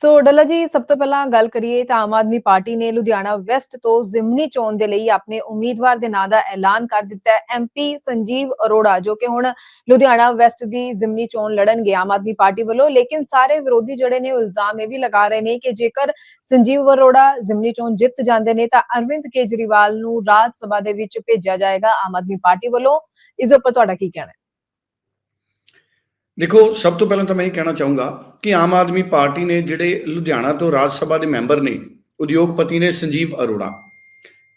ਸੋ ਡੱਲਾ ਜੀ ਸਭ ਤੋਂ ਪਹਿਲਾਂ ਗੱਲ ਕਰੀਏ ਤਾਂ ਆਮ ਆਦਮੀ ਪਾਰਟੀ ਨੇ ਲੁਧਿਆਣਾ ਵੈਸਟ ਤੋਂ ਜ਼ਿਮਨੀ ਚੋਣ ਦੇ ਲਈ ਆਪਣੇ ਉਮੀਦਵਾਰ ਦੇ ਨਾਂ ਦਾ ਐਲਾਨ ਕਰ ਦਿੱਤਾ ਹੈ ਐਮਪੀ ਸੰਜੀਵ ਅਰੋੜਾ ਜੋ ਕਿ ਹੁਣ ਲੁਧਿਆਣਾ ਵੈਸਟ ਦੀ ਜ਼ਿਮਨੀ ਚੋਣ ਲੜਨਗੇ ਆਮ ਆਦਮੀ ਪਾਰਟੀ ਵੱਲੋਂ ਲੇਕਿਨ ਸਾਰੇ ਵਿਰੋਧੀ ਜਿਹੜੇ ਨੇ ਇਲਜ਼ਾਮ ਇਹ ਵੀ ਲਗਾ ਰਹੇ ਨੇ ਕਿ ਜੇਕਰ ਸੰਜੀਵ ਅਰੋੜਾ ਜ਼ਿਮਨੀ ਚੋਣ ਜਿੱਤ ਜਾਂਦੇ ਨੇ ਤਾਂ ਅਰਵਿੰਦ ਕੇਜਰੀਵਾਲ ਨੂੰ ਰਾਜ ਸਭਾ ਦੇ ਵਿੱਚ ਭੇਜਿਆ ਜਾਏਗਾ ਆਮ ਆਦਮੀ ਪਾਰਟੀ ਵੱਲੋਂ ਇਸ ਉੱਪਰ ਤੁਹਾਡਾ ਕੀ ਕਹਿਣਾ ਹੈ ਦੇਖੋ, ਸਭ ਤੋਂ ਪਹਿਲਾਂ ਤਾਂ ਮੈਂ ਇਹ ਕਹਿਣਾ ਚਾਹੂੰਗਾ ਕਿ ਆਮ ਆਦਮੀ ਪਾਰਟੀ ਨੇ ਜਿਹੜੇ ਲੁਧਿਆਣਾ ਤੋਂ ਰਾਜ ਸਭਾ ਦੇ ਮੈਂਬਰ ਨੇ, ਉਦਯੋਗਪਤੀ ਨੇ ਸੰਜੀਵ ਅਰੋੜਾ,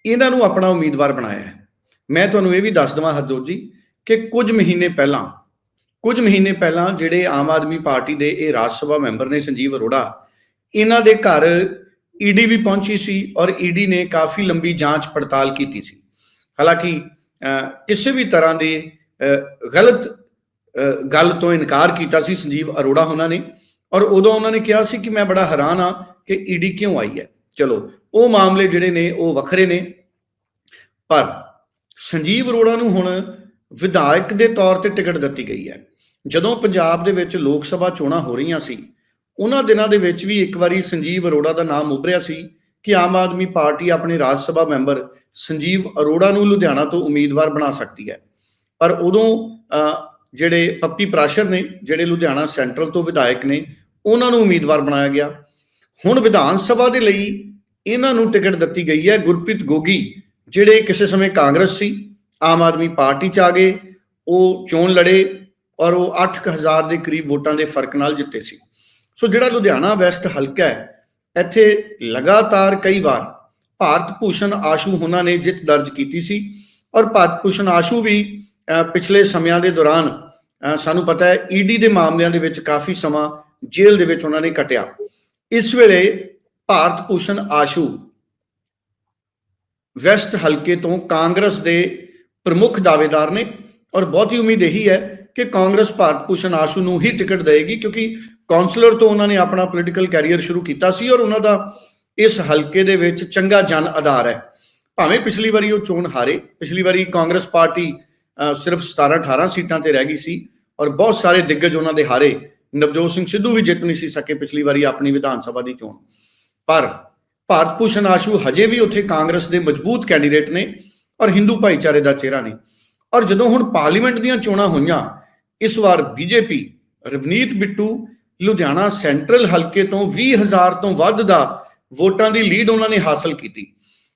ਇਹਨਾਂ ਨੂੰ ਆਪਣਾ ਉਮੀਦਵਾਰ ਬਣਾਇਆ ਹੈ। ਮੈਂ ਤੁਹਾਨੂੰ ਇਹ ਵੀ ਦੱਸ ਦਵਾਂ ਹਰਜੋਤ ਜੀ ਕਿ ਕੁਝ ਮਹੀਨੇ ਪਹਿਲਾਂ, ਕੁਝ ਮਹੀਨੇ ਪਹਿਲਾਂ ਜਿਹੜੇ ਆਮ ਆਦਮੀ ਪਾਰਟੀ ਦੇ ਇਹ ਰਾਜ ਸਭਾ ਮੈਂਬਰ ਨੇ ਸੰਜੀਵ ਅਰੋੜਾ, ਇਹਨਾਂ ਦੇ ਘਰ ਈਡੀ ਵੀ ਪਹੁੰਚੀ ਸੀ ਔਰ ਈਡੀ ਨੇ ਕਾਫੀ ਲੰਬੀ ਜਾਂਚ ਪੜਤਾਲ ਕੀਤੀ ਸੀ। ਹਾਲਾਂਕਿ ਕਿਸੇ ਵੀ ਤਰ੍ਹਾਂ ਦੇ ਗਲਤ ਗੱਲ ਤੋਂ ਇਨਕਾਰ ਕੀਤਾ ਸੀ ਸੰਜੀਵ ਅਰੋੜਾ ਉਹਨਾਂ ਨੇ ਔਰ ਉਦੋਂ ਉਹਨਾਂ ਨੇ ਕਿਹਾ ਸੀ ਕਿ ਮੈਂ ਬੜਾ ਹੈਰਾਨ ਆ ਕਿ ਈਡੀ ਕਿਉਂ ਆਈ ਹੈ। ਚਲੋ ਉਹ ਮਾਮਲੇ ਜਿਹੜੇ ਨੇ ਉਹ ਵੱਖਰੇ ਨੇ। ਪਰ ਸੰਜੀਵ ਅਰੋੜਾ ਨੂੰ ਹੁਣ ਵਿਧਾਇਕ ਦੇ ਤੌਰ ਤੇ ਟਿਕਟ ਦਿੱਤੀ ਗਈ ਹੈ। ਜਦੋਂ ਪੰਜਾਬ ਦੇ ਵਿੱਚ ਲੋਕ ਸਭਾ ਚੋਣਾਂ ਹੋ ਰਹੀਆਂ ਸੀ ਉਹਨਾਂ ਦਿਨਾਂ ਦੇ ਵਿੱਚ ਵੀ ਇੱਕ ਵਾਰੀ ਸੰਜੀਵ ਅਰੋੜਾ ਦਾ ਨਾਮ ਉੱਭਰਿਆ ਸੀ ਕਿ ਆਮ ਆਦਮੀ ਪਾਰਟੀ ਆਪਣੇ ਰਾਜ ਸਭਾ ਮੈਂਬਰ ਸੰਜੀਵ ਅਰੋੜਾ ਨੂੰ ਲੁਧਿਆਣਾ ਤੋਂ ਉਮੀਦਵਾਰ ਬਣਾ ਸਕਦੀ ਹੈ। ਪਰ ਉਦੋਂ ਅਹ, ਜਿਹੜੇ ਪੱਪੀ ਪ੍ਰਾਸ਼ਰ ਨੇ, ਜਿਹੜੇ ਲੁਧਿਆਣਾ ਸੈਂਟਰਲ ਤੋਂ ਵਿਧਾਇਕ ਨੇ, ਉਹਨਾਂ ਨੂੰ ਉਮੀਦਵਾਰ ਬਣਾਇਆ ਗਿਆ। ਹੁਣ ਵਿਧਾਨ ਸਭਾ ਦੇ ਲਈ ਇਹਨਾਂ ਨੂੰ ਟਿਕਟ ਦਿੱਤੀ ਗਈ ਹੈ ਗੁਰਪ੍ਰੀਤ ਗੋਗੀ, ਜਿਹੜੇ ਕਿਸੇ ਸਮੇਂ ਕਾਂਗਰਸ ਸੀ, ਆਮ ਆਦਮੀ ਪਾਰਟੀ ਚ ਆ ਗਏ, ਉਹ ਚੋਣ ਲੜੇ ਔਰ ਉਹ 8000 ਦੇ ਕਰੀਬ ਵੋਟਾਂ ਦੇ ਫ਼ਰਕ ਨਾਲ ਜਿੱਤੇ ਸੀ। ਸੋ ਜਿਹੜਾ ਲੁਧਿਆਣਾ ਵੈਸਟ ਹਲਕਾ ਹੈ, ਇੱਥੇ ਲਗਾਤਾਰ ਕਈ ਵਾਰ ਭਾਰਤ ਭੂਸ਼ਣ ਆਸ਼ੂ ਉਹਨਾਂ ਨੇ ਜਿੱਤ ਦਰਜ ਕੀਤੀ ਸੀ ਔਰ ਭਾਰਤ ਭੂਸ਼ਣ ਆਸ਼ੂ ਵੀ ਪਿਛਲੇ ਸਮਿਆਂ ਦੇ ਦੌਰਾਨ ਅਹ, ਸਾਨੂੰ ਪਤਾ ਹੈ ਈਡੀ ਦੇ ਮਾਮਲਿਆਂ ਦੇ ਵਿੱਚ ਕਾਫੀ ਸਮਾਂ ਜੇਲ੍ਹ ਦੇ ਵਿੱਚ ਉਹਨਾਂ ਨੇ ਕੱਟਿਆ। ਇਸ ਵੇਲੇ ਭਾਰਤ ਭੂਸ਼ਣ ਆਸ਼ੂ ਵੈਸਟ ਹਲਕੇ ਤੋਂ ਕਾਂਗਰਸ ਦੇ ਪ੍ਰਮੁੱਖ ਦਾਅਵੇਦਾਰ ਨੇ ਔਰ ਬਹੁਤੀ ਉਮੀਦ ਇਹੀ ਹੈ ਕਿ ਕਾਂਗਰਸ ਭਾਰਤ ਭੂਸ਼ਣ ਆਸ਼ੂ ਨੂੰ ਹੀ ਟਿਕਟ ਦੇਵੇਗੀ ਕਿਉਂਕਿ ਕਾਉਂਸਲਰ ਤੋਂ ਉਹਨਾਂ ਨੇ ਆਪਣਾ ਪੋਲੀਟੀਕਲ ਕੈਰੀਅਰ ਸ਼ੁਰੂ ਕੀਤਾ ਸੀ ਔਰ ਉਹਨਾਂ ਦਾ ਇਸ ਹਲਕੇ ਦੇ ਵਿੱਚ ਚੰਗਾ ਜਨ ਆਧਾਰ ਹੈ। ਭਾਵੇਂ ਪਿਛਲੀ ਵਾਰੀ ਉਹ ਚੋਣ ਹਾਰੇ ਪਿਛਲੀ ਵਾਰੀ ਕਾਂਗਰਸ ਪਾਰਟੀ ਸਿਰਫ 17 18 ਸੀਟਾਂ ਤੇ ਰਹਿ ਗਈ ਸੀ ਔਰ ਬਹੁਤ ਸਾਰੇ ਦਿੱਗਜ ਉਹਨਾਂ ਦੇ ਹਾਰੇ। ਨਵਜੋਤ ਸਿੰਘ ਸਿੱਧੂ ਵੀ ਜਿੱਤ ਨਹੀਂ ਸੀ ਸਕੇ ਪਿਛਲੀ ਵਾਰੀ ਆਪਣੀ ਵਿਧਾਨ ਸਭਾ ਦੀ ਚੋਣ। ਪਰ ਭਾਰਤ ਭੂਸ਼ਣ ਆਸ਼ੂ ਹਜੇ ਵੀ ਉੱਥੇ ਕਾਂਗਰਸ ਦੇ ਮਜ਼ਬੂਤ ਕੈਂਡੀਡੇਟ ਨੇ ਔਰ ਹਿੰਦੂ ਭਾਈਚਾਰੇ ਦਾ ਚਿਹਰਾ ਨੇ। ਔਰ ਜਦੋਂ ਹੁਣ ਪਾਰਲੀਮੈਂਟ ਦੀਆਂ ਚੋਣਾਂ ਹੋਈਆਂ, ਇਸ ਵਾਰ ਬੀਜੇਪੀ, ਰਵਨੀਤ ਬਿੱਟੂ, ਲੁਧਿਆਣਾ ਸੈਂਟਰਲ ਹਲਕੇ ਤੋਂ 20000 ਤੋਂ ਵੱਧ ਦਾ ਵੋਟਾਂ ਦੀ ਲੀਡ ਉਹਨਾਂ ਨੇ ਹਾਸਲ ਕੀਤੀ।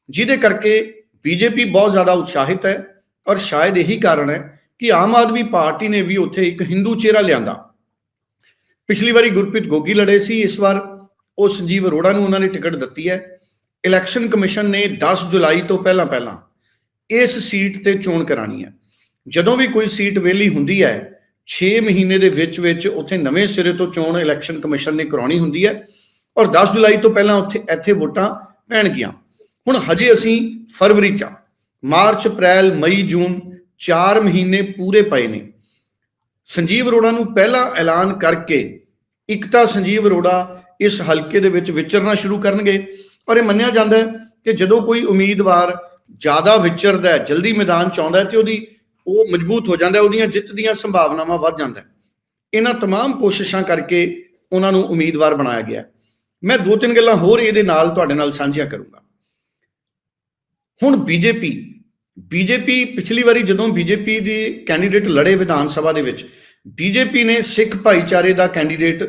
ਜਿਹਦੇ ਕਰਕੇ ਬੀਜੇਪੀ ਬਹੁਤ ਜ਼ਿਆਦਾ ਉਤਸ਼ਾਹਿਤ ਹੈ ਔਰ ਸ਼ਾਇਦ ਇਹੀ ਕਾਰਨ ਹੈ ਕਿ ਆਮ ਆਦਮੀ ਪਾਰਟੀ ਨੇ ਵੀ ਉੱਥੇ ਇੱਕ ਹਿੰਦੂ ਚਿਹਰਾ ਲਿਆਂਦਾ। ਪਿਛਲੀ ਵਾਰੀ ਗੁਰਪ੍ਰੀਤ ਗੋਗੀ ਲੜੇ ਸੀ, ਇਸ ਵਾਰ ਉਹ ਸੰਜੀਵ ਅਰੋੜਾ ਨੂੰ ਉਹਨਾਂ ਨੇ ਟਿਕਟ ਦਿੱਤੀ ਹੈ। ਇਲੈਕਸ਼ਨ ਕਮਿਸ਼ਨ ਨੇ 10 ਜੁਲਾਈ ਤੋਂ ਪਹਿਲਾਂ ਪਹਿਲਾਂ ਇਸ ਸੀਟ ਤੇ ਚੋਣ ਕਰਾਣੀ ਹੈ। ਜਦੋਂ ਵੀ ਕੋਈ ਸੀਟ ਵਿਹਲੀ ਹੁੰਦੀ ਹੈ 6 ਮਹੀਨੇ ਦੇ ਵਿੱਚ ਵਿੱਚ ਉੱਥੇ ਨਵੇਂ ਸਿਰੇ ਤੋਂ ਚੋਣ ਇਲੈਕਸ਼ਨ ਕਮਿਸ਼ਨ ਨੇ ਕਰਾਉਣੀ ਹੁੰਦੀ ਹੈ ਔਰ 10 ਜੁਲਾਈ ਤੋਂ ਪਹਿਲਾਂ ਉੱਥੇ ਇੱਥੇ ਵੋਟਾਂ ਪੈਣਗੀਆਂ ਹੁਣ ਹਜੇ ਅਸੀਂ ਫਰਵਰੀ ਚ ਹਾਂ। ਮਾਰਚ ਅਪ੍ਰੈਲ ਮਈ ਜੂਨ 4 ਮਹੀਨੇ ਪੂਰੇ ਪਏ ਨੇ ਸੰਜੀਵ ਅਰੋੜਾ ਨੂੰ ਪਹਿਲਾਂ ਐਲਾਨ ਕਰਕੇ ਇੱਕ ਤਾਂ ਸੰਜੀਵ ਅਰੋੜਾ ਇਸ ਹਲਕੇ ਦੇ ਵਿੱਚ ਵਿਚਰਨਾ ਸ਼ੁਰੂ ਕਰਨਗੇ ਔਰ ਇਹ ਮੰਨਿਆ ਜਾਂਦਾ ਹੈ ਕਿ ਜਦੋਂ ਕੋਈ ਉਮੀਦਵਾਰ ਜ਼ਿਆਦਾ ਵਿਚਰਦਾ ਹੈ ਜਲਦੀ ਮੈਦਾਨ ਚ ਆਉਂਦਾ ਹੈ ਤੇ ਉਹਦੀ ਉਹ ਮਜ਼ਬੂਤ ਹੋ ਜਾਂਦਾ ਹੈ ਉਹਦੀਆਂ ਜਿੱਤ ਦੀਆਂ ਸੰਭਾਵਨਾਵਾਂ ਵੱਧ ਜਾਂਦਾ ਹੈ ਇਹਨਾਂ तमाम ਕੋਸ਼ਿਸ਼ਾਂ ਕਰਕੇ ਉਹਨਾਂ ਨੂੰ ਉਮੀਦਵਾਰ ਬਣਾਇਆ ਗਿਆ ਹੈ। ਮੈਂ ਦੋ ਤਿੰਨ ਗੱਲਾਂ ਹੋਰ ਇਹਦੇ ਨਾਲ ਤੁਹਾਡੇ ਨਾਲ ਸਾਂਝੀਆਂ ਕਰੂੰਗਾ ਹੁਣ ਬੀਜੇਪੀ ਬੀਜੇਪੀ ਪਿਛਲੀ ਵਾਰੀ ਜਦੋਂ ਬੀਜੇਪੀ ਦੀ ਕੈਂਡੀਡੇਟ ਲੜੇ ਵਿਧਾਨ ਸਭਾ ਦੇ ਵਿੱਚ, ਬੀਜੇਪੀ ਨੇ ਸਿੱਖ ਭਾਈਚਾਰੇ ਦਾ ਕੈਂਡੀਡੇਟ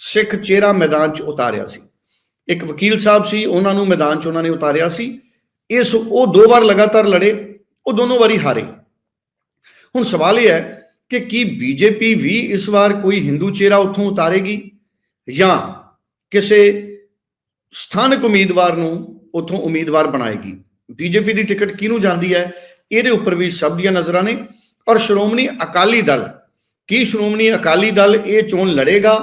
ਸਿੱਖ ਚਿਹਰਾ ਮੈਦਾਨ 'ਚ ਉਤਾਰਿਆ ਸੀ। ਇੱਕ ਵਕੀਲ ਸਾਹਿਬ ਸੀ, ਉਹਨਾਂ ਨੂੰ ਮੈਦਾਨ 'ਚ ਉਹਨਾਂ ਨੇ ਉਤਾਰਿਆ ਸੀ। ਇਸ ਉਹ ਦੋ ਵਾਰ ਲਗਾਤਾਰ ਲੜੇ, ਉਹ ਦੋਨੋਂ ਵਾਰੀ ਹਾਰੇ। ਹੁਣ ਸਵਾਲ ਇਹ ਹੈ ਕਿ ਕੀ ਬੀਜੇਪੀ ਵੀ ਇਸ ਵਾਰ ਕੋਈ ਹਿੰਦੂ ਚਿਹਰਾ ਉੱਥੋਂ ਉਤਾਰੇਗੀ ਜਾਂ ਕਿਸੇ ਸਥਾਨਕ ਉਮੀਦਵਾਰ ਨੂੰ ਉੱਥੋਂ ਉਮੀਦਵਾਰ ਬਣਾਏਗੀ? ਬੀਜੇਪੀ ਦੀ ਟਿਕਟ ਕਿਹਨੂੰ ਜਾਂਦੀ ਹੈ? ਇਹਦੇ ਉੱਪਰ ਵੀ ਸਭ ਦੀਆਂ ਨਜ਼ਰਾਂ ਨੇ। ਔਰ ਸ਼੍ਰੋਮਣੀ ਅਕਾਲੀ ਦਲ, ਕੀ ਸ਼੍ਰੋਮਣੀ ਅਕਾਲੀ ਦਲ ਇਹ ਚੋਣ ਲੜੇਗਾ?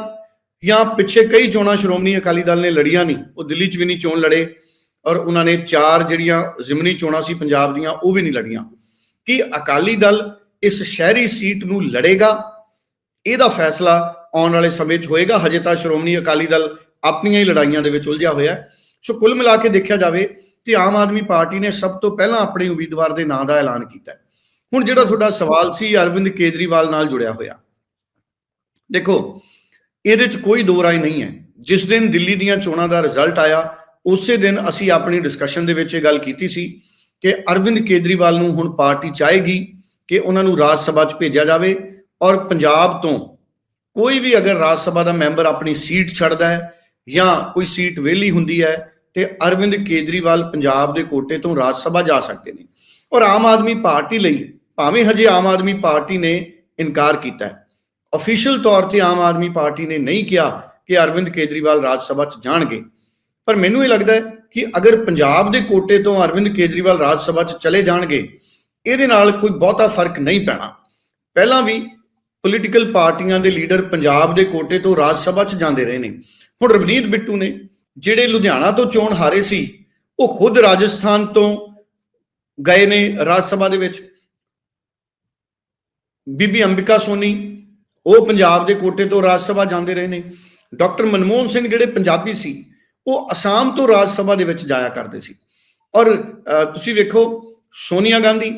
ਜਾਂ ਪਿੱਛੇ ਕਈ ਚੋਣਾਂ ਸ਼੍ਰੋਮਣੀ ਅਕਾਲੀ ਦਲ ਨੇ ਲੜੀਆਂ ਨਹੀਂ, ਉਹ ਦਿੱਲੀ 'ਚ ਵੀ ਨਹੀਂ ਚੋਣ ਲੜੇ। ਔਰ ਉਹਨਾਂ ਨੇ ਚਾਰ ਜਿਹੜੀਆਂ ਜ਼ਿਮਨੀ ਚੋਣਾਂ ਸੀ ਪੰਜਾਬ ਦੀਆਂ, ਉਹ ਵੀ ਨਹੀਂ ਲੜੀਆਂ। ਕੀ ਅਕਾਲੀ ਦਲ ਇਸ ਸ਼ਹਿਰੀ ਸੀਟ ਨੂੰ ਲੜੇਗਾ? ਇਹਦਾ ਫੈਸਲਾ ਆਉਣ ਵਾਲੇ ਸਮੇਂ 'ਚ ਹੋਏਗਾ। ਹਜੇ ਤਾਂ ਸ਼੍ਰੋਮਣੀ ਅਕਾਲੀ ਦਲ ਆਪਣੀਆਂ ਹੀ ਲੜਾਈਆਂ ਦੇ ਵਿੱਚ ਉਲਝਿਆ ਹੋਇਆ ਸੋ ਕੁੱਲ ਮਿਲਾ ਕੇ ਦੇਖਿਆ ਜਾਵੇ ਤੇ ਆਮ ਆਦਮੀ ਪਾਰਟੀ ਨੇ ਸਭ ਤੋਂ ਪਹਿਲਾਂ ਆਪਣੇ ਉਮੀਦਵਾਰ ਦੇ ਨਾਂ ਦਾ ਐਲਾਨ ਕੀਤਾ ਹੈ। ਹੁਣ ਜਿਹੜਾ ਤੁਹਾਡਾ ਸਵਾਲ ਸੀ, ਅਰਵਿੰਦ ਕੇਜਰੀਵਾਲ ਨਾਲ ਜੁੜਿਆ ਹੋਇਆ। ਦੇਖੋ, ਇਹਦੇ 'ਚ ਕੋਈ ਦੋ ਰਾਏ ਨਹੀਂ ਹੈ। ਜਿਸ ਦਿਨ ਦਿੱਲੀ ਦੀਆਂ ਚੋਣਾਂ ਦਾ ਰਿਜ਼ਲਟ ਆਇਆ, ਉਸੇ ਦਿਨ ਅਸੀਂ ਆਪਣੀ ਡਿਸਕਸ਼ਨ ਦੇ ਵਿੱਚ ਇਹ ਗੱਲ ਕੀਤੀ ਸੀ ਕਿ ਅਰਵਿੰਦ ਕੇਜਰੀਵਾਲ ਨੂੰ ਹੁਣ ਪਾਰਟੀ ਚਾਹੇਗੀ ਕਿ ਉਹਨਾਂ ਨੂੰ ਰਾਜ ਸਭਾ 'ਚ ਭੇਜਿਆ ਜਾਵੇ ਔਰ ਪੰਜਾਬ ਤੋਂ ਕੋਈ ਵੀ ਅਗਰ ਰਾਜ ਸਭਾ ਦਾ ਮੈਂਬਰ ਆਪਣੀ ਸੀਟ ਛੱਡਦਾ ਹੈ ਜਾਂ ਕੋਈ ਸੀਟ ਵਿਹਲੀ ਹੁੰਦੀ ਹੈ ਤੇ ਅਰਵਿੰਦ ਕੇਜਰੀਵਾਲ ਪੰਜਾਬ ਦੇ ਕੋਟੇ ਤੋਂ ਰਾਜ ਸਭਾ ਜਾ ਸਕਦੇ ਨੇ। ਔਰ ਆਮ ਆਦਮੀ ਪਾਰਟੀ ਲਈ ਭਾਵੇਂ ਹਜੇ ਆਮ ਆਦਮੀ ਪਾਰਟੀ ਨੇ ਇਨਕਾਰ ਕੀਤਾ ਹੈ। ਅਫੀਸ਼ੀਅਲ ਤੌਰ ਤੇ ਆਮ ਆਦਮੀ ਪਾਰਟੀ ਨੇ ਨਹੀਂ ਕਿਹਾ ਕਿ ਅਰਵਿੰਦ ਕੇਜਰੀਵਾਲ ਰਾਜ ਸਭਾ 'ਚ ਜਾਣਗੇ। ਪਰ ਮੈਨੂੰ ਇਹ ਲੱਗਦਾ ਹੈ ਕਿ ਅਗਰ ਪੰਜਾਬ ਦੇ ਕੋਟੇ ਤੋਂ ਅਰਵਿੰਦ ਕੇਜਰੀਵਾਲ ਰਾਜ ਸਭਾ 'ਚ ਚਲੇ ਜਾਣਗੇ, ਇਹਦੇ ਨਾਲ ਕੋਈ ਬਹੁਤਾ ਫ਼ਰਕ ਨਹੀਂ ਪੈਣਾ। ਪਹਿਲਾਂ ਵੀ ਪੋਲੀਟੀਕਲ ਪਾਰਟੀਆਂ ਦੇ ਲੀਡਰ ਪੰਜਾਬ ਦੇ ਕੋਟੇ ਤੋਂ ਰਾਜ ਸਭਾ 'ਚ ਜਾਂਦੇ ਰਹੇ ਨੇ। ਹੁਣ ਰਵਨੀਤ ਬਿੱਟੂ ਨੇ ਜਿਹੜੇ ਲੁਧਿਆਣਾ ਤੋਂ ਚੋਣ ਹਾਰੇ ਸੀ, ਉਹ ਖੁਦ ਰਾਜਸਥਾਨ ਤੋਂ ਗਏ ਨੇ ਰਾਜ ਸਭਾ ਦੇ ਵਿੱਚ। ਬੀਬੀ ਅੰਬਿਕਾ ਸੋਨੀ, ਉਹ ਪੰਜਾਬ ਦੇ ਕੋਟੇ ਤੋਂ ਰਾਜ ਸਭਾ ਜਾਂਦੇ ਰਹੇ ਨੇ। ਡਾਕਟਰ ਮਨਮੋਹਨ ਸਿੰਘ ਜਿਹੜੇ ਪੰਜਾਬੀ ਸੀ, ਉਹ ਅਸਾਮ ਤੋਂ ਰਾਜ ਸਭਾ ਦੇ ਵਿੱਚ ਜਾਇਆ ਕਰਦੇ ਸੀ। ਔਰ ਤੁਸੀਂ ਵੇਖੋ, ਸੋਨੀਆ ਗਾਂਧੀ,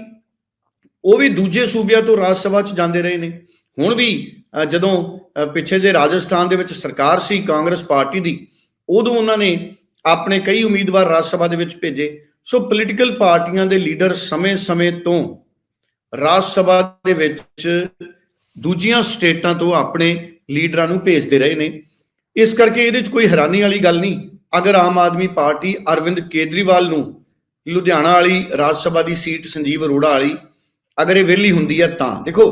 ਉਹ ਵੀ ਦੂਜੇ ਸੂਬਿਆਂ ਤੋਂ ਰਾਜ ਸਭਾ 'ਚ ਜਾਂਦੇ ਰਹੇ ਨੇ। ਹੁਣ ਵੀ ਜਦੋਂ ਪਿੱਛੇ ਜੇ ਰਾਜਸਥਾਨ ਦੇ ਵਿੱਚ ਸਰਕਾਰ ਸੀ, ਕਾਂਗਰਸ ਪਾਰਟੀ ਦੀ ਉਦੋਂ ਉਹਨਾਂ ਨੇ ਆਪਣੇ ਕਈ ਉਮੀਦਵਾਰ ਰਾਜ ਸਭਾ ਦੇ ਵਿੱਚ ਭੇਜੇ। ਸੋ ਪੋਲੀਟੀਕਲ ਪਾਰਟੀਆਂ ਦੇ ਲੀਡਰ ਸਮੇਂ-ਸਮੇਂ ਤੋਂ ਰਾਜ ਸਭਾ ਦੇ ਵਿੱਚ ਦੂਜੀਆਂ ਸਟੇਟਾਂ ਤੋਂ ਆਪਣੇ ਲੀਡਰਾਂ ਨੂੰ ਭੇਜਦੇ ਰਹੇ ਨੇ। ਇਸ ਕਰਕੇ ਇਹਦੇ 'ਚ ਕੋਈ ਹੈਰਾਨੀ ਵਾਲੀ ਗੱਲ ਨਹੀਂ। ਅਗਰ ਆਮ ਆਦਮੀ ਪਾਰਟੀ ਅਰਵਿੰਦ ਕੇਜਰੀਵਾਲ ਨੂੰ ਲੁਧਿਆਣਾ ਵਾਲੀ ਰਾਜ ਸਭਾ ਦੀ ਸੀਟ ਸੰਜੀਵ ਅਰੋੜਾ ਵਾਲੀ ਅਗਰ ਇਹ ਵਿਹਲੀ ਹੁੰਦੀ ਹੈ ਤਾਂ ਦੇਖੋ,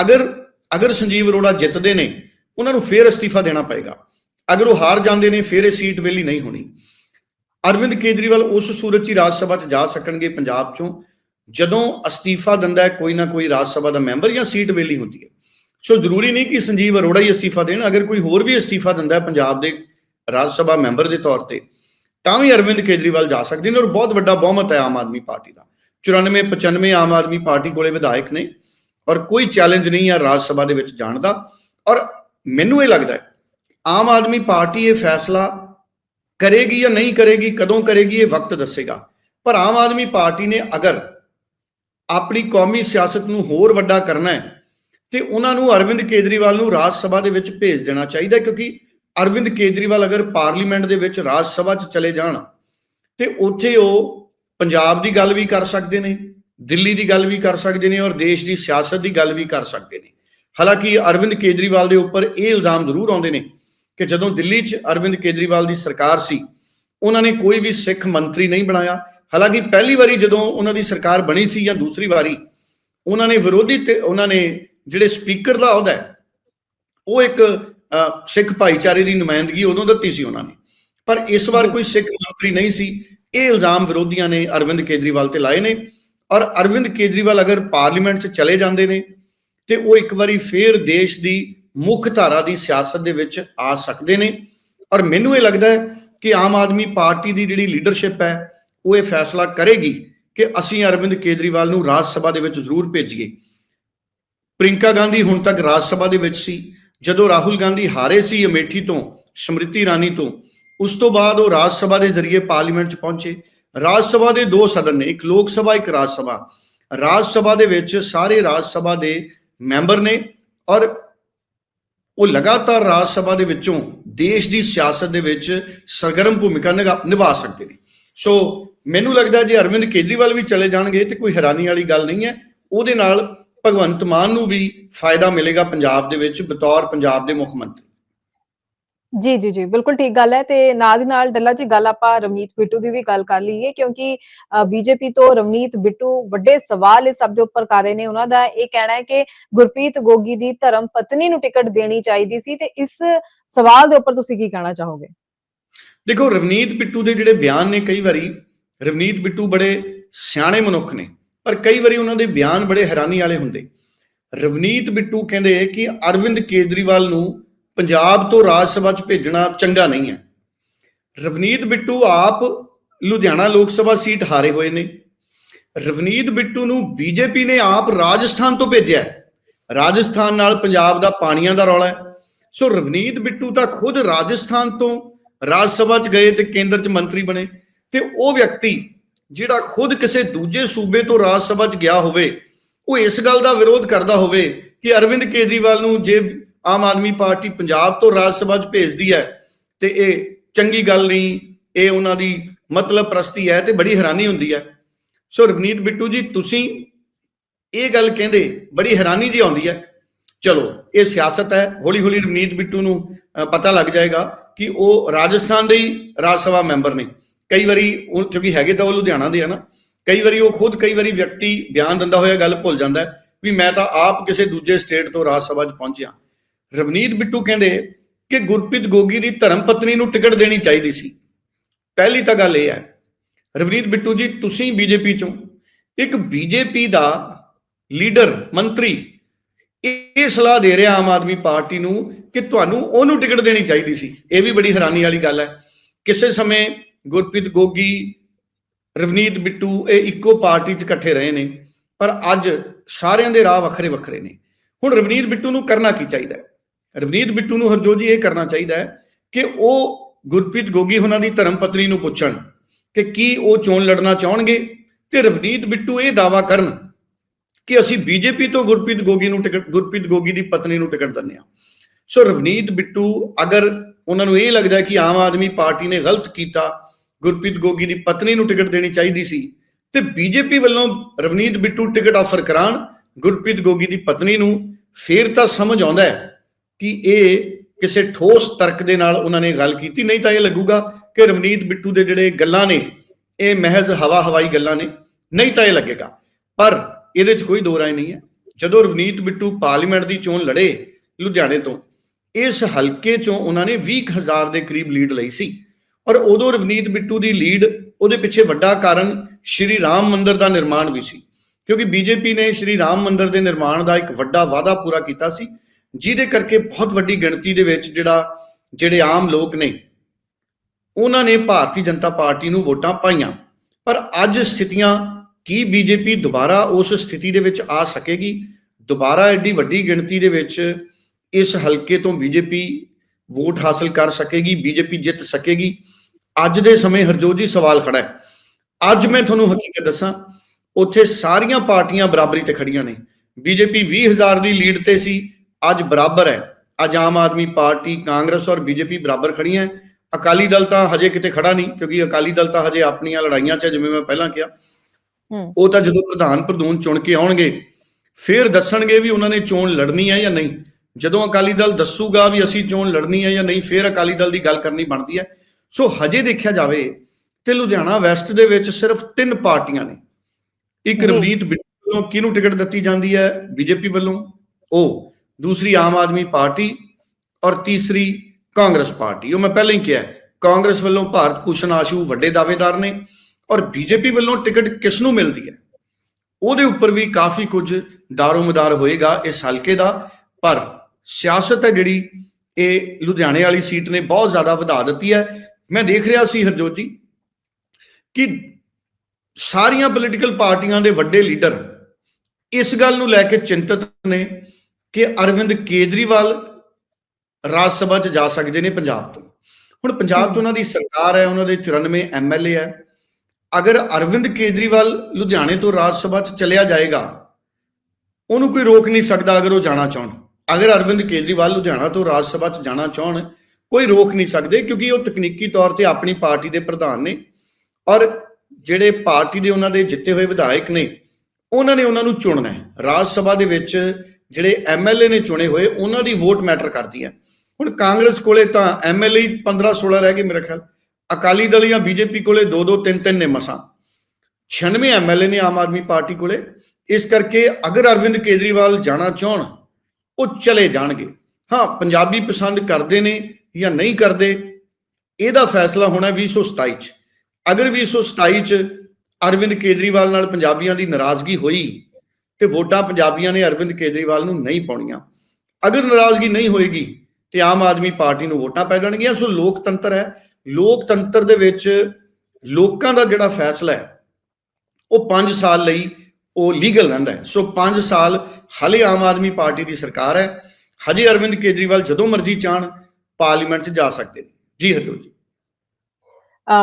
ਅਗਰ ਅਗਰ ਸੰਜੀਵ ਅਰੋੜਾ ਜਿੱਤਦੇ ਨੇ, ਉਹਨਾਂ ਨੂੰ ਫੇਰ ਅਸਤੀਫਾ ਦੇਣਾ ਪਏਗਾ। ਅਗਰ ਉਹ ਹਾਰ ਜਾਂਦੇ ਨੇ, ਫਿਰ ਇਹ ਸੀਟ ਵਿਹਲੀ ਨਹੀਂ ਹੋਣੀ। ਅਰਵਿੰਦ ਕੇਜਰੀਵਾਲ ਉਸ ਸੂਰਤ 'ਚ ਹੀ ਰਾਜ ਸਭਾ 'ਚ ਜਾ ਸਕਣਗੇ ਪੰਜਾਬ 'ਚੋਂ। ਜਦੋਂ ਅਸਤੀਫਾ ਦਿੰਦਾ ਹੈ, ਕੋਈ ਨਾ ਕੋਈ ਰਾਜ ਸਭਾ ਦਾ ਮੈਂਬਰ ਜਾਂ ਸੀਟ ਵਿਹਲੀ ਹੁੰਦੀ ਹੈ। ਸੋ ਜ਼ਰੂਰੀ ਨਹੀਂ ਕਿ ਸੰਜੀਵ ਅਰੋੜਾ ਹੀ ਅਸਤੀਫਾ ਦੇਣ। ਅਗਰ ਕੋਈ ਹੋਰ ਵੀ ਅਸਤੀਫਾ ਦਿੰਦਾ ਹੈ ਪੰਜਾਬ ਦੇ ਰਾਜ ਸਭਾ ਮੈਂਬਰ ਦੇ ਤੌਰ ਤੇ, ਤਾਂ ਵੀ ਅਰਵਿੰਦ ਕੇਜਰੀਵਾਲ ਜਾ ਸਕਦੇ ਨੇ ਔਰ ਬਹੁਤ ਵੱਡਾ ਬਹੁਮਤ ਹੈ ਆਮ ਆਦਮੀ ਪਾਰਟੀ ਦਾ। 94 95 ਆਮ ਆਦਮੀ ਪਾਰਟੀ ਕੋਲੇ ਵਿਧਾਇਕ ਨੇ ਔਰ ਕੋਈ ਚੈਲੰਜ ਨਹੀਂ ਹੈ ਰਾਜ ਸਭਾ ਦੇ ਵਿੱਚ ਜਾਣ ਦਾ। ਔਰ ਮੈਨੂੰ ਇਹ ਲੱਗਦਾ ਹੈ ਆਮ ਆਦਮੀ ਪਾਰਟੀ ਇਹ ਫੈਸਲਾ ਕਰੇਗੀ ਜਾਂ ਨਹੀਂ ਕਰੇਗੀ, ਕਦੋਂ ਕਰੇਗੀ, ਇਹ ਵਕਤ ਦੱਸੇਗਾ। ਪਰ ਆਮ ਆਦਮੀ ਪਾਰਟੀ ਨੇ ਅਗਰ ਆਪਣੀ ਕੌਮੀ ਸਿਆਸਤ ਨੂੰ ਹੋਰ ਵੱਡਾ ਕਰਨਾ ਹੈ, ਤੇ ਉਹਨਾਂ ਨੂੰ ਅਰਵਿੰਦ ਕੇਜਰੀਵਾਲ ਨੂੰ ਰਾਜ ਸਭਾ ਦੇ ਵਿੱਚ ਭੇਜ ਦੇਣਾ ਚਾਹੀਦਾ ਕਿਉਂਕਿ ਅਰਵਿੰਦ ਕੇਜਰੀਵਾਲ ਅਗਰ ਪਾਰਲੀਮੈਂਟ ਦੇ ਵਿੱਚ ਰਾਜ ਸਭਾ 'ਚ ਚਲੇ ਜਾਣ, ਤੇ ਉੱਥੇ ਉਹ ਪੰਜਾਬ ਦੀ ਗੱਲ ਵੀ ਕਰ ਸਕਦੇ ਨੇ, ਦਿੱਲੀ ਦੀ ਗੱਲ ਵੀ ਕਰ ਸਕਦੇ ਨੇ ਔਰ ਦੇਸ਼ ਦੀ ਸਿਆਸਤ ਦੀ ਗੱਲ ਵੀ ਕਰ ਸਕਦੇ ਨੇ। ਹਾਲਾਂਕਿ ਅਰਵਿੰਦ ਕੇਜਰੀਵਾਲ ਦੇ ਉੱਪਰ ਇਹ ਇਲਜ਼ਾਮ ਜ਼ਰੂਰ ਆਉਂਦੇ ਨੇ ਕਿ ਜਦੋਂ ਦਿੱਲੀ 'ਚ ਅਰਵਿੰਦ ਕੇਜਰੀਵਾਲ ਦੀ ਸਰਕਾਰ ਸੀ, ਉਹਨਾਂ ਨੇ ਕੋਈ ਵੀ ਸਿੱਖ ਮੰਤਰੀ ਨਹੀਂ ਬਣਾਇਆ। ਹਾਲਾਂਕਿ ਪਹਿਲੀ ਵਾਰੀ ਜਦੋਂ ਉਹਨਾਂ ਦੀ ਸਰਕਾਰ ਬਣੀ ਸੀ ਜਾਂ ਦੂਸਰੀ ਵਾਰੀ, ਉਹਨਾਂ ਨੇ ਵਿਰੋਧੀ ਤੇ ਉਹਨਾਂ ਨੇ ਜਿਹੜੇ ਸਪੀਕਰ ਦਾ ਅਹੁਦਾ ਹੈ, ਉਹ ਇੱਕ ਸਿੱਖ ਭਾਈਚਾਰੇ ਦੀ ਨੁਮਾਇੰਦਗੀ ਉਦੋਂ ਦਿੱਤੀ ਸੀ ਉਹਨਾਂ ਨੇ। ਪਰ ਇਸ ਵਾਰ ਕੋਈ ਸਿੱਖ ਮੰਤਰੀ ਨਹੀਂ ਸੀ। ਇਹ ਇਲਜ਼ਾਮ ਵਿਰੋਧੀਆਂ ਨੇ ਅਰਵਿੰਦ ਕੇਜਰੀਵਾਲ ਤੇ ਲਾਏ ਨੇ। ਔਰ ਅਰਵਿੰਦ ਕੇਜਰੀਵਾਲ ਅਗਰ ਪਾਰਲੀਮੈਂਟ 'ਚ ਚਲੇ ਜਾਂਦੇ ਨੇ, ਤੇ ਉਹ ਇੱਕ ਵਾਰੀ ਫੇਰ ਦੇਸ਼ ਦੀ ਮੁੱਖ ਧਾਰਾ ਦੀ ਸਿਆਸਤ ਦੇ ਵਿੱਚ ਆ ਸਕਦੇ ਨੇ। ਔਰ ਮੈਨੂੰ ਇਹ ਲੱਗਦਾ ਹੈ ਕਿ ਆਮ ਆਦਮੀ ਪਾਰਟੀ ਦੀ ਜਿਹੜੀ ਲੀਡਰਸ਼ਿਪ ਹੈ, ਉਹ ਇਹ ਫੈਸਲਾ ਕਰੇਗੀ ਕਿ ਅਸੀਂ ਅਰਵਿੰਦ ਕੇਜਰੀਵਾਲ ਨੂੰ ਰਾਜ ਸਭਾ ਦੇ ਵਿੱਚ ਜ਼ਰੂਰ ਭੇਜੀਏ। ਪ੍ਰਿੰਕਾ ਗਾਂਧੀ ਹੁਣ ਤੱਕ ਰਾਜ ਸਭਾ ਦੇ ਵਿੱਚ ਸੀ। ਜਦੋਂ ਰਾਹੁਲ ਗਾਂਧੀ ਹਾਰੇ ਸੀ ਅਮੇਠੀ ਤੋਂ, ਸਮ੍ਰਿਤੀ ਰਾਣੀ ਤੋਂ, ਉਸ ਤੋਂ ਬਾਅਦ ਉਹ ਰਾਜ ਸਭਾ ਦੇ ਜ਼ਰੀਏ ਪਾਰਲੀਮੈਂਟ 'ਚ ਪਹੁੰਚੇ। ਰਾਜ ਸਭਾ ਦੇ ਦੋ ਸਦਨ ਨੇ, ਇੱਕ ਲੋਕ ਸਭਾ, ਇੱਕ ਰਾਜ ਸਭਾ। ਰਾਜ ਸਭਾ ਦੇ ਵਿੱਚ ਸਾਰੇ ਰਾਜ ਸਭਾ ਦੇ ਮੈਂਬਰ ਨੇ ਔਰ ਉਹ ਲਗਾਤਾਰ ਰਾਜ ਸਭਾ ਦੇ ਵਿੱਚੋਂ ਦੇਸ਼ ਦੀ ਸਿਆਸਤ ਦੇ ਵਿੱਚ ਸਰਗਰਮ ਭੂਮਿਕਾ ਨਿਭਾ- ਨਿਭਾ ਸਕਦੇ ਨੇ। ਸੋ ਮੈਨੂੰ ਲੱਗਦਾ ਜੇ ਅਰਵਿੰਦ ਕੇਜਰੀਵਾਲ ਵੀ ਚਲੇ ਜਾਣਗੇ ਤੇ ਕੋਈ ਹੈਰਾਨੀ ਵਾਲੀ ਗੱਲ ਨਹੀਂ ਹੈ। ਉਹਦੇ ਨਾਲ ਭਗਵੰਤ ਮਾਨ ਨੂੰ ਵੀ ਫਾਇਦਾ ਮਿਲੇਗਾ ਪੰਜਾਬ ਦੇ ਵਿੱਚ, ਬਤੌਰ ਪੰਜਾਬ ਦੇ ਮੁੱਖ ਮੰਤਰੀ। ਜੀ ਜੀ ਜੀ, ਬਿਲਕੁਲ ਠੀਕ ਗੱਲ ਹੈ ਤੇ ਨਾਲ ਦੀ ਨਾਲ ਡੱਲਾ ਜੀ ਗੱਲ ਆਪਾਂ ਰਵਨੀਤ ਬਿੱਟੂ ਦੀ ਵੀ ਗੱਲ ਕਰ ਲਈਏ ਕਿਉਂਕਿ ਬੀਜੇਪੀ ਤੋਂ ਰਵਨੀਤ ਬਿੱਟੂ ਵੱਡੇ ਸਵਾਲ ਇਸ ਸਭ ਦੇ ਉੱਪਰ ਕਰ ਰਹੇ ਨੇ ਉਹਨਾਂ ਦਾ ਇਹ ਕਹਿਣਾ ਹੈ ਕਿ ਗੁਰਪ੍ਰੀਤ ਗੋਗੀ ਦੀ ਧਰਮ ਪਤਨੀ ਨੂੰ ਟਿਕਟ ਦੇਣੀ ਚਾਹੀਦੀ ਸੀ ਤੇ ਇਸ ਸਵਾਲ ਦੇ ਉੱਪਰ ਤੁਸੀਂ ਕੀ ਕਹਿਣਾ ਚਾਹੋਗੇ? ਦੇਖੋ, ਰਵਨੀਤ ਬਿੱਟੂ ਦੇ ਜਿਹੜੇ ਬਿਆਨ ਨੇ ਕਈ ਵਾਰੀ, ਰਵਨੀਤ ਬਿੱਟੂ ਬੜੇ ਸਿਆਣੇ ਮਨੁੱਖ ਨੇ, ਪਰ ਕਈ ਵਾਰੀ ਉਹਨਾਂ ਦੇ ਬਿਆਨ ਬੜੇ ਹੈਰਾਨੀ ਵਾਲੇ ਹੁੰਦੇ। ਰਵਨੀਤ ਬਿੱਟੂ ਕਹਿੰਦੇ ਕਿ ਅਰਵਿੰਦ ਕੇਜਰੀਵਾਲ ਨੂੰ ਪੰਜਾਬ ਤੋਂ ਰਾਜ ਸਭਾ 'ਚ ਭੇਜਣਾ ਚੰਗਾ ਨਹੀਂ ਹੈ। ਰਵਨੀਤ ਬਿੱਟੂ ਆਪ ਲੁਧਿਆਣਾ ਲੋਕ ਸਭਾ ਸੀਟ ਹਾਰੇ ਹੋਏ ਨੇ। ਰਵਨੀਤ ਬਿੱਟੂ ਨੂੰ ਬੀਜੇਪੀ ਨੇ ਆਪ ਰਾਜਸਥਾਨ ਤੋਂ ਭੇਜਿਆ ਰਾਜਸਥਾਨ ਨਾਲ ਪੰਜਾਬ ਦਾ ਪਾਣੀਆਂ ਦਾ ਰੌਲਾ ਹੈ। ਸੋ ਰਵਨੀਤ ਬਿੱਟੂ ਤਾਂ ਖੁਦ ਰਾਜਸਥਾਨ ਤੋਂ ਰਾਜ ਸਭਾ 'ਚ ਗਏ ਤੇ ਕੇਂਦਰ 'ਚ ਮੰਤਰੀ ਬਣੇ ਤੇ ਉਹ ਵਿਅਕਤੀ ਜਿਹੜਾ ਖੁਦ ਕਿਸੇ ਦੂਜੇ ਸੂਬੇ ਤੋਂ ਰਾਜ ਸਭਾ 'ਚ ਗਿਆ ਹੋਵੇ, ਉਹ ਇਸ ਗੱਲ ਦਾ ਵਿਰੋਧ ਕਰਦਾ ਹੋਵੇ ਕਿ ਅਰਵਿੰਦ ਕੇਜਰੀਵਾਲ ਨੂੰ ਜੇ ਆਮ ਆਦਮੀ ਪਾਰਟੀ ਪੰਜਾਬ ਤੋਂ ਰਾਜ ਸਭਾ 'ਚ ਭੇਜਦੀ ਹੈ ਤੇ ਇਹ ਚੰਗੀ ਗੱਲ ਨਹੀਂ, ਇਹ ਉਹਨਾਂ ਦੀ ਮਤਲਬ ਪ੍ਰਸਤੀ ਹੈ ਤੇ ਬੜੀ ਹੈਰਾਨੀ ਹੁੰਦੀ ਹੈ। ਸੋ ਰਵਨੀਤ ਬਿੱਟੂ ਜੀ, ਤੁਸੀਂ ਇਹ ਗੱਲ ਕਹਿੰਦੇ, ਬੜੀ ਹੈਰਾਨੀ ਜੀ ਆਉਂਦੀ ਹੈ। ਚਲੋ, ਇਹ ਸਿਆਸਤ ਹੈ ਹੌਲੀ ਹੌਲੀ ਰਵਨੀਤ ਬਿੱਟੂ ਨੂੰ ਪਤਾ ਲੱਗ ਜਾਏਗਾ ਕਿ ਉਹ ਰਾਜਸਥਾਨ ਦੇ ਹੀ ਰਾਜ ਸਭਾ ਮੈਂਬਰ ਨੇ। ਕਈ ਵਾਰੀ ਉਹ, ਕਿਉਂਕਿ ਹੈਗੇ ਤਾਂ ਉਹ ਲੁਧਿਆਣਾ ਦੇ ਆ ਨਾ, ਕਈ ਵਾਰੀ ਉਹ ਖੁਦ ਕਈ ਵਾਰੀ ਵਿਅਕਤੀ ਬਿਆਨ ਦਿੰਦਾ ਹੋਇਆ ਗੱਲ ਭੁੱਲ ਜਾਂਦਾ ਵੀ ਮੈਂ ਤਾਂ ਆਪ ਕਿਸੇ ਦੂਜੇ ਸਟੇਟ ਤੋਂ ਰਾਜ ਸਭਾ 'ਚ ਪਹੁੰਚਿਆ। ਰਵਨੀਤ ਬਿੱਟੂ ਕਹਿੰਦੇ ਕਿ ਗੁਰਪ੍ਰੀਤ ਗੋਗੀ ਦੀ ਧਰਮ ਪਤਨੀ ਨੂੰ ਟਿਕਟ ਦੇਣੀ ਚਾਹੀਦੀ ਸੀ। ਪਹਿਲੀ ਤਾਂ ਗੱਲ ਇਹ ਹੈ, ਰਵਨੀਤ ਬਿੱਟੂ ਜੀ, ਤੁਸੀਂ ਬੀਜੇਪੀ ਚੋਂ ਇੱਕ ਬੀਜੇਪੀ ਦਾ ਲੀਡਰ, ਮੰਤਰੀ, ਇਹ ਸਲਾਹ ਦੇ ਰਿਹਾ ਆਮ ਆਦਮੀ ਪਾਰਟੀ ਨੂੰ ਕਿ ਤੁਹਾਨੂੰ ਉਹਨੂੰ ਟਿਕਟ ਦੇਣੀ ਚਾਹੀਦੀ ਸੀ। ਇਹ ਵੀ ਬੜੀ ਹੈਰਾਨੀ ਵਾਲੀ ਗੱਲ ਹੈ। ਕਿਸੇ ਸਮੇਂ ਗੁਰਪ੍ਰੀਤ ਗੋਗੀ, ਰਵਨੀਤ ਬਿੱਟੂ ਇਹ ਇੱਕੋ ਪਾਰਟੀ 'ਚ ਇਕੱਠੇ ਰਹੇ ਨੇ, ਪਰ ਅੱਜ ਸਾਰਿਆਂ ਦੇ ਰਾਹ ਵੱਖਰੇ ਵੱਖਰੇ ਨੇ। ਹੁਣ ਰਵਨੀਤ ਬਿੱਟੂ ਨੂੰ ਕਰਨਾ ਕੀ ਚਾਹੀਦਾ ਹੈ? ਰਵਨੀਤ ਬਿੱਟੂ ਨੂੰ ਹਰਜੋਤ ਜੀ ਇਹ ਕਰਨਾ ਚਾਹੀਦਾ ਹੈ ਕਿ ਉਹ ਗੁਰਪ੍ਰੀਤ ਗੋਗੀ ਉਹਨਾਂ ਦੀ ਧਰਮ ਪਤਨੀ ਨੂੰ ਪੁੱਛਣ ਕਿ ਕੀ ਉਹ ਚੋਣ ਲੜਨਾ ਚਾਹਣਗੇ ਤੇ ਰਵਨੀਤ ਬਿੱਟੂ ਇਹ ਦਾਵਾ ਕਰਨ ਕਿ ਅਸੀਂ ਬੀਜੇਪੀ ਤੋਂ ਗੁਰਪ੍ਰੀਤ ਗੋਗੀ ਨੂੰ ਟਿਕਟ, ਗੁਰਪ੍ਰੀਤ ਗੋਗੀ ਦੀ ਪਤਨੀ ਨੂੰ ਟਿਕਟ ਦਿੰਦੇ ਹਾਂ। ਸੋ ਰਵਨੀਤ ਬਿੱਟੂ ਅਗਰ ਉਹਨਾਂ ਨੂੰ ਇਹ ਲੱਗਦਾ ਕਿ ਆਮ ਆਦਮੀ ਪਾਰਟੀ ਨੇ ਗਲਤ ਕੀਤਾ, ਗੁਰਪ੍ਰੀਤ ਗੋਗੀ ਦੀ ਪਤਨੀ ਨੂੰ ਟਿਕਟ ਦੇਣੀ ਚਾਹੀਦੀ ਸੀ, ਤੇ ਬੀਜੇਪੀ ਵੱਲੋਂ ਰਵਨੀਤ ਬਿੱਟੂ ਟਿਕਟ ਆਫਰ ਕਰਾਣ ਗੁਰਪ੍ਰੀਤ ਗੋਗੀ ਦੀ ਪਤਨੀ ਨੂੰ, ਫੇਰ ਤਾਂ ਸਮਝ ਆਉਂਦਾ ਹੈ ਕਿ ਇਹ ਕਿਸੇ ਠੋਸ ਤਰਕ ਦੇ ਨਾਲ ਉਹਨਾਂ ਨੇ ਗੱਲ ਕੀਤੀ। ਨਹੀਂ ਤਾਂ ਇਹ ਲੱਗੂਗਾ ਕਿ ਰਵਨੀਤ ਬਿੱਟੂ ਦੇ ਜਿਹੜੇ ਗੱਲਾਂ ਨੇ, ਇਹ ਮਹਿਜ਼ ਹਵਾ ਹਵਾਈ ਗੱਲਾਂ ਨੇ, ਨਹੀਂ ਤਾਂ ਇਹ ਲੱਗੇਗਾ। ਪਰ ਇਹਦੇ 'ਚ ਕੋਈ ਦੋ ਰਾਏ ਨਹੀਂ ਹੈ। ਜਦੋਂ ਰਵਨੀਤ ਬਿੱਟੂ ਪਾਰਲੀਮੈਂਟ ਦੀ ਚੋਣ ਲੜੇ ਲੁਧਿਆਣੇ ਤੋਂ, ਇਸ ਹਲਕੇ 'ਚੋਂ ਉਹਨਾਂ ਨੇ 20000 ਦੇ ਕਰੀਬ ਲੀਡ ਲਈ ਸੀ। ਔਰ ਉਦੋਂ ਰਵਨੀਤ ਬਿੱਟੂ ਦੀ ਲੀਡ, ਉਹਦੇ ਪਿੱਛੇ ਵੱਡਾ ਕਾਰਨ ਸ਼੍ਰੀ ਰਾਮ ਮੰਦਿਰ ਦਾ ਨਿਰਮਾਣ ਵੀ ਸੀ। ਕਿਉਂਕਿ ਬੀਜੇਪੀ ਨੇ ਸ਼੍ਰੀ ਰਾਮ ਮੰਦਿਰ ਦੇ ਨਿਰਮਾਣ ਦਾ ਇੱਕ ਵੱਡਾ ਵਾਅਦਾ ਪੂਰਾ ਕੀਤਾ ਸੀ। ਜਿਹਦੇ ਕਰਕੇ ਬਹੁਤ ਵੱਡੀ ਗਿਣਤੀ ਦੇ ਵਿੱਚ ਜਿਹੜਾ, ਜਿਹੜੇ ਆਮ ਲੋਕ ਨੇ, ਉਹਨਾਂ ਨੇ ਭਾਰਤੀ ਜਨਤਾ ਪਾਰਟੀ ਨੂੰ ਵੋਟਾਂ ਪਾਈਆਂ। ਪਰ ਅੱਜ ਸਥਿਤੀਆਂ ਕੀ ਬੀਜੇਪੀ ਦੁਬਾਰਾ ਉਸ ਸਥਿਤੀ ਦੇ ਵਿੱਚ ਆ ਸਕੇਗੀ? ਦੁਬਾਰਾ ਐਡੀ ਵੱਡੀ ਗਿਣਤੀ ਦੇ ਵਿੱਚ ਇਸ ਹਲਕੇ ਤੋਂ ਬੀਜੇਪੀ ਵੋਟ ਹਾਸਲ ਕਰ ਸਕੇਗੀ, ਬੀਜੇਪੀ ਜਿੱਤ ਸਕੇਗੀ। ਅੱਜ ਦੇ ਸਮੇਂ ਹਰਜੋਤ ਜੀ, ਸਵਾਲ ਖੜਾ ਹੈ। ਅੱਜ ਮੈਂ ਤੁਹਾਨੂੰ ਹਕੀਕਤ ਦੱਸਾਂ, ਉੱਥੇ ਸਾਰੀਆਂ ਪਾਰਟੀਆਂ ਬਰਾਬਰੀ ਤੇ ਖੜੀਆਂ ਨੇ। ਬੀਜੇਪੀ 20000 ਦੀ ਲੀਡ ਤੇ ਸੀ ਅੱਜ ਬਰਾਬਰ ਹੈ। ਅੱਜ ਆਮ ਆਦਮੀ ਪਾਰਟੀ ਕਾਂਗਰਸ ਔਰ ਬੀਜੇਪੀ ਬਰਾਬਰ ਖੜੀਆਂ ਹੈ। ਅਕਾਲੀ ਦਲ ਤਾਂ ਹਜੇ ਕਿਤੇ ਖੜਾ ਨਹੀਂ ਕਿਉਂਕਿ ਅਕਾਲੀ ਦਲ ਤਾਂ ਹਜੇ ਆਪਣੀਆਂ ਲੜਾਈਆਂ 'ਚ ਜਿਵੇਂ ਮੈਂ ਪਹਿਲਾਂ ਕਿਹਾ। ਹੂੰ। ਉਹ ਤਾਂ ਜਦੋਂ ਪ੍ਰਧਾਨ ਪ੍ਰਧੂਨ ਚੁਣ ਕੇ ਆਉਣਗੇ ਫਿਰ ਦੱਸਣਗੇ ਵੀ ਉਹਨਾਂ ਨੇ ਚੋਣ ਲੜਨੀ ਹੈ ਜਾਂ ਨਹੀਂ। ਜਦੋਂ ਅਕਾਲੀ ਦਲ ਦੱਸੂਗਾ ਵੀ ਅਸੀਂ ਚੋਣ ਲੜਨੀ ਹੈ ਜਾਂ ਨਹੀਂ ਫਿਰ ਅਕਾਲੀ ਦਲ ਦੀ ਗੱਲ ਕਰਨੀ ਬਣਦੀ ਹੈ। ਸੋ ਹਜੇ ਦੇਖਿਆ ਜਾਵੇ ਤੇ ਲੁਧਿਆਣਾ ਵੈਸਟ ਦੇ ਵਿੱਚ ਸਿਰਫ ਤਿੰਨ ਪਾਰਟੀਆਂ ਨੇ। ਇੱਕ। ਰਵਨੀਤ ਬਿੱਟੂ ਵੱਲੋਂ ਕਿਹਨੂੰ ਟਿਕਟ ਦਿੱਤੀ ਜਾਂਦੀ ਹੈ? ਬੀਜੇਪੀ ਵੱਲੋਂ। ਉਹ। ਦੂਸਰੀ ਆਮ ਆਦਮੀ ਪਾਰਟੀ ਔਰ ਤੀਸਰੀ ਕਾਂਗਰਸ ਪਾਰਟੀ। ਉਹ ਮੈਂ ਪਹਿਲਾਂ ਹੀ ਕਿਹਾ ਕਾਂਗਰਸ ਵੱਲੋਂ ਭਾਰਤ ਭੂਸ਼ਣ ਆਸ਼ੂ ਵੱਡੇ ਦਾਅਵੇਦਾਰ ਨੇ ਔਰ ਬੀਜੇਪੀ ਵੱਲੋਂ ਟਿਕਟ ਕਿਸ ਨੂੰ ਮਿਲਦੀ ਹੈ? ਉਹਦੇ ਉੱਪਰ ਵੀ ਕਾਫੀ ਕੁਝ ਦਾਰੋਮਦਾਰ ਹੋਏਗਾ ਇਸ ਹਲਕੇ ਦਾ, ਪਰ ਸਿਆਸਤ ਹੈ ਜਿਹੜੀ, ਇਹ ਲੁਧਿਆਣੇ ਵਾਲੀ ਸੀਟ ਨੇ ਬਹੁਤ ਜ਼ਿਆਦਾ ਵਧਾ ਦਿੱਤੀ ਹੈ। ਮੈਂ ਦੇਖ ਰਿਹਾ ਸੀ ਹਰਜੋਤ ਜੀ ਕਿ ਸਾਰੀਆਂ ਪੋਲੀਟੀਕਲ ਪਾਰਟੀਆਂ ਦੇ ਵੱਡੇ ਲੀਡਰ ਇਸ ਗੱਲ ਨੂੰ ਲੈ ਕੇ ਚਿੰਤਤ ਨੇ ਕਿ ਅਰਵਿੰਦ ਕੇਜਰੀਵਾਲ ਰਾਜ ਸਭਾ 'ਚ ਜਾ ਸਕਦੇ ਨੇ ਪੰਜਾਬ ਤੋਂ। ਹੁਣ ਪੰਜਾਬ 'ਚ ਉਹਨਾਂ ਦੀ ਸਰਕਾਰ ਹੈ ਉਹਨਾਂ ਦੇ 94 ਐਮਐਲਏ ਹੈ। ਅਗਰ ਅਰਵਿੰਦ ਕੇਜਰੀਵਾਲ ਲੁਧਿਆਣੇ ਤੋਂ ਰਾਜ ਸਭਾ 'ਚ ਚਲਿਆ ਜਾਏਗਾ ਉਹਨੂੰ ਕੋਈ ਰੋਕ ਨਹੀਂ ਸਕਦਾ ਅਗਰ ਉਹ ਜਾਣਾ ਚਾਹਣ। ਅਗਰ ਅਰਵਿੰਦ ਕੇਜਰੀਵਾਲ ਲੁਧਿਆਣਾ ਤੋਂ ਰਾਜ ਸਭਾ 'ਚ ਜਾਣਾ ਚਾਹਣ ਕੋਈ ਰੋਕ ਨਹੀਂ ਸਕਦੇ ਕਿਉਂਕਿ ਉਹ ਤਕਨੀਕੀ ਤੌਰ ਤੇ ਆਪਣੀ ਪਾਰਟੀ ਦੇ ਪ੍ਰਧਾਨ ਨੇ ਔਰ ਜਿਹੜੇ ਪਾਰਟੀ ਦੇ ਉਹਨਾਂ ਦੇ ਜਿੱਤੇ ਹੋਏ ਵਿਧਾਇਕ ਨੇ ਉਹਨਾਂ ਨੇ ਉਹਨਾਂ ਨੂੰ ਚੁਣਨਾ ਹੈ। ਰਾਜ ਸਭਾ ਦੇ ਵਿੱਚ ਜਿਹੜੇ ਐਮਐਲਏ ਨੇ ਚੁਣੇ ਹੋਏ, ਉਹਨਾਂ ਦੀ ਵੋਟ ਮੈਟਰ ਕਰਦੀ ਹੈ। ਹੁਣ ਕਾਂਗਰਸ ਕੋਲੇ ਤਾਂ ਐਮਐਲਏ 15 16 ਰਹਿ ਗਏ ਮੇਰੇ ਖਿਆਲ। ਅਕਾਲੀ ਦਲ ਜਾਂ ਬੀਜੇਪੀ ਕੋਲੇ 2 2 3 3 ਨੇ ਮਸਾਂ। 96 ਐਮਐਲਏ ਨੇ ਆਮ ਆਦਮੀ ਪਾਰਟੀ ਕੋਲੇ। ਇਸ ਕਰਕੇ ਅਗਰ ਅਰਵਿੰਦ ਕੇਜਰੀਵਾਲ ਜਾਣਾ ਚਾਹਣ, ਉਹ ਚਲੇ ਜਾਣਗੇ। ਹਾਂ, ਪੰਜਾਬੀ ਪਸੰਦ ਕਰਦੇ ਨੇ ਜਾਂ ਨਹੀਂ ਕਰਦੇ, ਇਹਦਾ ਫੈਸਲਾ ਹੋਣਾ 2027 ਚ। ਅਗਰ 2027 ਚ ਅਰਵਿੰਦ ਕੇਜਰੀਵਾਲ ਨਾਲ ਪੰਜਾਬੀਆਂ ਦੀ ਨਾਰਾਜ਼ਗੀ ਹੋਈ ਤੇ ਵੋਟਾਂ ਪੰਜਾਬੀਆਂ ਨੇ ਅਰਵਿੰਦ ਕੇਜਰੀਵਾਲ ਨੂੰ ਨਹੀਂ ਪਾਉਣੀਆਂ। ਅਗਰ ਨਾਰਾਜ਼ਗੀ ਨਹੀਂ ਹੋਏਗੀ, ਤੇ ਆਮ ਆਦਮੀ ਪਾਰਟੀ ਨੂੰ ਵੋਟਾਂ ਪੈ ਜਾਣਗੀਆਂ। ਸੋ ਲੋਕਤੰਤਰ ਹੈ। ਲੋਕਤੰਤਰ ਦੇ ਵਿੱਚ ਲੋਕਾਂ ਦਾ ਜਿਹੜਾ ਫੈਸਲਾ ਹੈ, ਉਹ 5 ਸਾਲ ਲਈ ਉਹ ਲੀਗਲ ਰਹਿੰਦਾ ਹੈ। ਸੋ 5 ਸਾਲ ਹਾਲੇ ਆਮ ਆਦਮੀ ਪਾਰਟੀ ਦੀ ਸਰਕਾਰ ਹੈ। ਹਜੇ ਅਰਵਿੰਦ ਕੇਜਰੀਵਾਲ ਜਦੋਂ ਮਰਜ਼ੀ ਚਾਹਣ, ਪਾਰਲੀਮੈਂਟ 'ਚ ਜਾ ਸਕਦੇ ਨੇ। ਜੀ ਹਰਜੋਤ ਜੀ।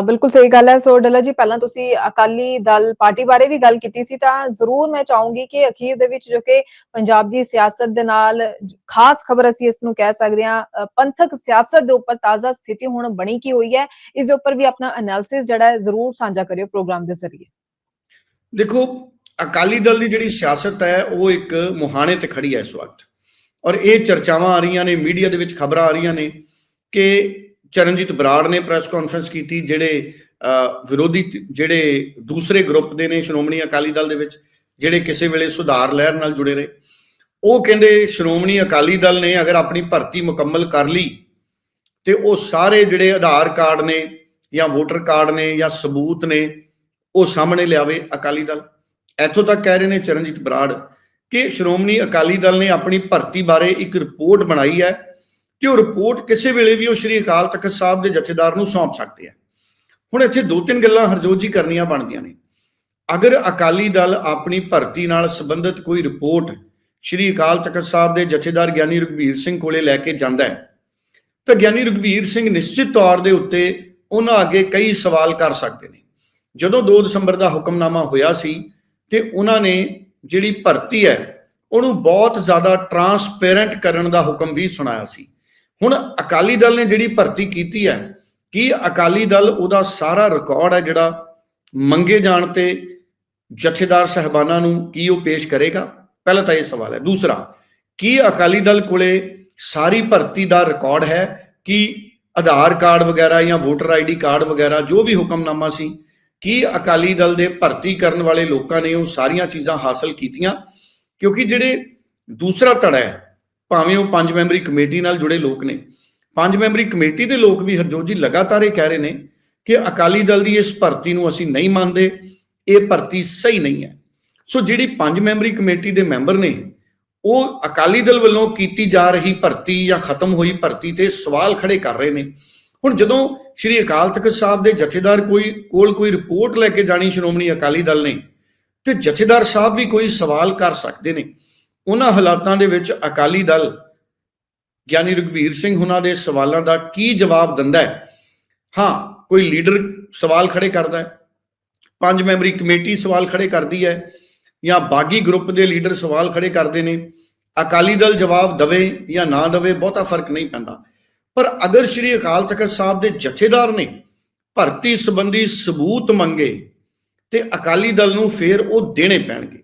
ਬਿਲਕੁਲ ਸਹੀ ਗੱਲ ਹੈ। ਸੋ ਡੱਲਾ ਜੀ, ਪਹਿਲਾਂ ਤੁਸੀਂ ਅਕਾਲੀ ਦਲ ਪਾਰਟੀ ਬਾਰੇ ਵੀ ਗੱਲ ਕੀਤੀ ਸੀ ਤਾਂ ਜ਼ਰੂਰ ਮੈਂ ਚਾਹੂੰਗੀ ਕਿ ਅਖੀਰ ਦੇ ਵਿੱਚ ਜੋ ਕਿ ਪੰਜਾਬ ਦੀ ਸਿਆਸਤ ਦੇ ਨਾਲ ਖਾਸ ਖਬਰ ਅਸੀਂ ਇਸ ਨੂੰ ਕਹਿ ਸਕਦੇ ਹਾਂ ਪੰਥਕ ਸਿਆਸਤ ਦੇ ਉੱਪਰ ਤਾਜ਼ਾ ਸਥਿਤੀ ਹੁਣ ਬਣੀ ਕੀ ਹੋਈ ਹੈ, ਇਸ ਦੇ ਉੱਪਰ ਵੀ ਆਪਣਾ ਐਨਾਲਿਸਿਸ ਜਿਹੜਾ ਹੈ ਜ਼ਰੂਰ ਸਾਂਝਾ ਕਰਿਓ ਪ੍ਰੋਗਰਾਮ ਦੇ ਜ਼ਰੀਏ। ਦੇਖੋ, ਅਕਾਲੀ ਦਲ ਦੀ ਜਿਹੜੀ ਸਿਆਸਤ ਹੈ, ਉਹ ਇੱਕ ਮੁਹਾਣੇ ਤੇ ਖੜੀ ਹੈ ਇਸ ਵਕਤ। ਔਰ ਇਹ ਚਰਚਾਵਾਂ ਆ ਰਹੀਆਂ ਨੇ, ਮੀਡੀਆ ਦੇ ਵਿੱਚ ਖਬਰਾਂ ਆ ਰਹੀਆਂ ਨੇ ਕਿ ਚਰਨਜੀਤ ਬਰਾੜ ਨੇ ਪ੍ਰੈਸ ਕਾਨਫਰੰਸ ਕੀਤੀ, ਜਿਹੜੇ ਵਿਰੋਧੀ ਜਿਹੜੇ ਦੂਸਰੇ ਗਰੁੱਪ ਦੇ ਨੇ ਸ਼੍ਰੋਮਣੀ ਅਕਾਲੀ ਦਲ ਦੇ ਵਿੱਚ, ਜਿਹੜੇ ਕਿਸੇ ਵੇਲੇ ਸੁਧਾਰ ਲਹਿਰ ਨਾਲ ਜੁੜੇ ਰਹੇ। ਉਹ ਕਹਿੰਦੇ ਸ਼੍ਰੋਮਣੀ ਅਕਾਲੀ ਦਲ ਨੇ ਅਗਰ ਆਪਣੀ ਭਰਤੀ ਮੁਕੰਮਲ ਕਰ ਲਈ, ਤੇ ਉਹ ਸਾਰੇ ਜਿਹੜੇ ਆਧਾਰ ਕਾਰਡ ਨੇ ਜਾਂ ਵੋਟਰ ਕਾਰਡ ਨੇ ਜਾਂ ਸਬੂਤ ਨੇ, ਉਹ ਸਾਹਮਣੇ ਲਿਆਵੇ ਅਕਾਲੀ ਦਲ। ਇੱਥੋਂ ਤੱਕ ਕਹਿ ਰਹੇ ਨੇ ਚਰਨਜੀਤ ਬਰਾੜ ਕਿ ਸ਼੍ਰੋਮਣੀ ਅਕਾਲੀ ਦਲ ਨੇ ਆਪਣੀ ਭਰਤੀ ਬਾਰੇ ਇੱਕ ਰਿਪੋਰਟ ਬਣਾਈ ਹੈ ਕਿ ਉਹ ਰਿਪੋਰਟ ਕਿਸੇ ਵੇਲੇ ਵੀ ਉਹ ਸ਼੍ਰੀ ਅਕਾਲ ਤਖਤ ਸਾਹਿਬ ਦੇ ਜਥੇਦਾਰ ਨੂੰ ਸੌਂਪ ਸਕਦੇ ਆ। ਹੁਣ ਇੱਥੇ ਦੋ ਤਿੰਨ ਗੱਲਾਂ ਹਰਜੋਤ ਜੀ ਕਰਨੀਆਂ ਬਣਦੀਆਂ ਨੇ। ਅਗਰ ਅਕਾਲੀ ਦਲ ਆਪਣੀ ਭਰਤੀ ਨਾਲ ਸੰਬੰਧਿਤ ਕੋਈ ਰਿਪੋਰਟ ਸ਼੍ਰੀ ਅਕਾਲ ਤਖਤ ਸਾਹਿਬ ਦੇ ਜਥੇਦਾਰ ਗਿਆਨੀ ਰਘਬੀਰ ਸਿੰਘ ਕੋਲੇ ਲੈ ਕੇ ਜਾਂਦਾ ਹੈ, ਤਾਂ ਗਿਆਨੀ ਰਘਬੀਰ ਸਿੰਘ ਨਿਸ਼ਚਿਤ ਤੌਰ ਦੇ ਉੱਤੇ ਉਹਨਾਂ ਅੱਗੇ ਕਈ ਸਵਾਲ ਕਰ ਸਕਦੇ ਨੇ। ਜਦੋਂ 2 ਦਸੰਬਰ ਦਾ ਹੁਕਮਨਾਮਾ ਹੋਇਆ ਸੀ ਤੇ ਉਹਨਾਂ ਨੇ ਜਿਹੜੀ ਭਰਤੀ ਹੈ, ਉਹਨੂੰ ਬਹੁਤ ਜ਼ਿਆਦਾ ਟਰਾਂਸਪੇਰੈਂਟ ਕਰਨ ਦਾ ਹੁਕਮ ਵੀ ਸੁਣਾਇਆ ਸੀ। ਹੁਣ ਅਕਾਲੀ ਦਲ ਨੇ ਜਿਹੜੀ ਭਰਤੀ ਕੀਤੀ ਹੈ, ਕੀ ਅਕਾਲੀ ਦਲ ਉਹਦਾ ਸਾਰਾ ਰਿਕਾਰਡ ਹੈ ਜਿਹੜਾ ਮੰਗੇ ਜਾਣ ਤੇ ਜਥੇਦਾਰ ਸਹਿਬਾਨਾਂ ਨੂੰ ਕੀ ਉਹ ਪੇਸ਼ ਕਰੇਗਾ? ਪਹਿਲਾ ਤਾਂ ਇਹ ਸਵਾਲ ਹੈ। ਦੂਸਰਾ, ਕੀ ਅਕਾਲੀ ਦਲ ਕੋਲੇ ਸਾਰੀ ਭਰਤੀ ਦਾ ਰਿਕਾਰਡ ਹੈ? ਕਿ ਆਧਾਰ ਕਾਰਡ ਵਗੈਰਾ ਜਾਂ ਵੋਟਰ ਆਈਡੀ ਕਾਰਡ ਵਗੈਰਾ, ਜੋ ਵੀ ਹੁਕਮਨਾਮਾ ਸੀ, ਕੀ ਅਕਾਲੀ ਦਲ ਦੇ ਭਰਤੀ ਕਰਨ ਵਾਲੇ ਲੋਕਾਂ ਨੇ ਉਹ ਸਾਰੀਆਂ ਚੀਜ਼ਾਂ ਹਾਸਲ ਕੀਤੀਆਂ? ਕਿਉਂਕਿ ਜਿਹੜੇ ਦੂਸਰਾ ਧੜਾ ਹੈ ਭਾਵੇਂ ਉਹ ਪੰਜ ਮੈਂਬਰੀ ਕਮੇਟੀ ਨਾਲ ਜੁੜੇ ਲੋਕ ਨੇ। ਪੰਜ ਮੈਂਬਰੀ ਕਮੇਟੀ ਦੇ ਲੋਕ ਵੀ ਹਰਜੋਤ ਜੀ ਲਗਾਤਾਰ ਇਹ ਕਹਿ ਰਹੇ ਨੇ ਕਿ ਅਕਾਲੀ ਦਲ ਦੀ ਇਸ ਭਰਤੀ ਨੂੰ ਅਸੀਂ ਨਹੀਂ ਮੰਨਦੇ, ਇਹ ਭਰਤੀ ਸਹੀ ਨਹੀਂ ਹੈ। ਸੋ ਜਿਹੜੀ ਪੰਜ ਮੈਂਬਰੀ ਕਮੇਟੀ ਦੇ ਮੈਂਬਰ ਨੇ, ਉਹ ਅਕਾਲੀ ਦਲ ਵੱਲੋਂ ਕੀਤੀ ਜਾ ਰਹੀ ਭਰਤੀ ਜਾਂ ਖਤਮ ਹੋਈ ਭਰਤੀ ਤੇ ਸਵਾਲ ਖੜੇ ਕਰ ਰਹੇ ਨੇ। ਹੁਣ ਜਦੋਂ ਸ਼੍ਰੀ ਅਕਾਲ ਤਖਤ ਸਾਹਿਬ ਦੇ ਜਥੇਦਾਰ ਕੋਈ, ਕੋਲ ਕੋਈ ਰਿਪੋਰਟ ਲੈ ਕੇ ਜਾਣੀ ਸ਼੍ਰੋਮਣੀ ਅਕਾਲੀ ਦਲ ਨੇ, ਤੇ ਜਥੇਦਾਰ ਸਾਹਿਬ ਵੀ ਕੋਈ ਸਵਾਲ ਕਰ ਸਕਦੇ ਨੇ। ਉਹਨਾਂ ਹਾਲਾਤਾਂ ਦੇ ਵਿੱਚ ਅਕਾਲੀ ਦਲ ਗਿਆਨੀ ਰਘਬੀਰ ਸਿੰਘ ਉਹਨਾਂ ਦੇ ਸਵਾਲਾਂ ਦਾ ਕੀ ਜਵਾਬ ਦਿੰਦਾ ਹੈ? ਹਾਂ, ਕੋਈ ਲੀਡਰ ਸਵਾਲ ਖੜੇ ਕਰਦਾ ਹੈ। ਪੰਜ ਮੈਂਬਰੀ ਕਮੇਟੀ ਸਵਾਲ ਖੜੇ ਕਰਦੀ ਹੈ ਜਾਂ ਬਾਗੀ ਗਰੁੱਪ ਦੇ ਲੀਡਰ ਸਵਾਲ ਖੜੇ ਕਰਦੇ ਨੇ। ਅਕਾਲੀ ਦਲ ਜਵਾਬ ਦਵੇ ਜਾਂ ਨਾ ਦਵੇ, ਬਹੁਤਾ ਫ਼ਰਕ ਨਹੀਂ ਪੈਂਦਾ। ਪਰ ਅਗਰ ਸ਼੍ਰੀ ਅਕਾਲ ਤਖਤ ਸਾਹਿਬ ਦੇ ਜਥੇਦਾਰ ਨੇ ਭਰਤੀ ਸੰਬੰਧੀ ਸਬੂਤ ਮੰਗੇ ਤੇ ਅਕਾਲੀ ਦਲ ਨੂੰ ਫੇਰ ਉਹ ਦੇਣੇ ਪੈਣਗੇ।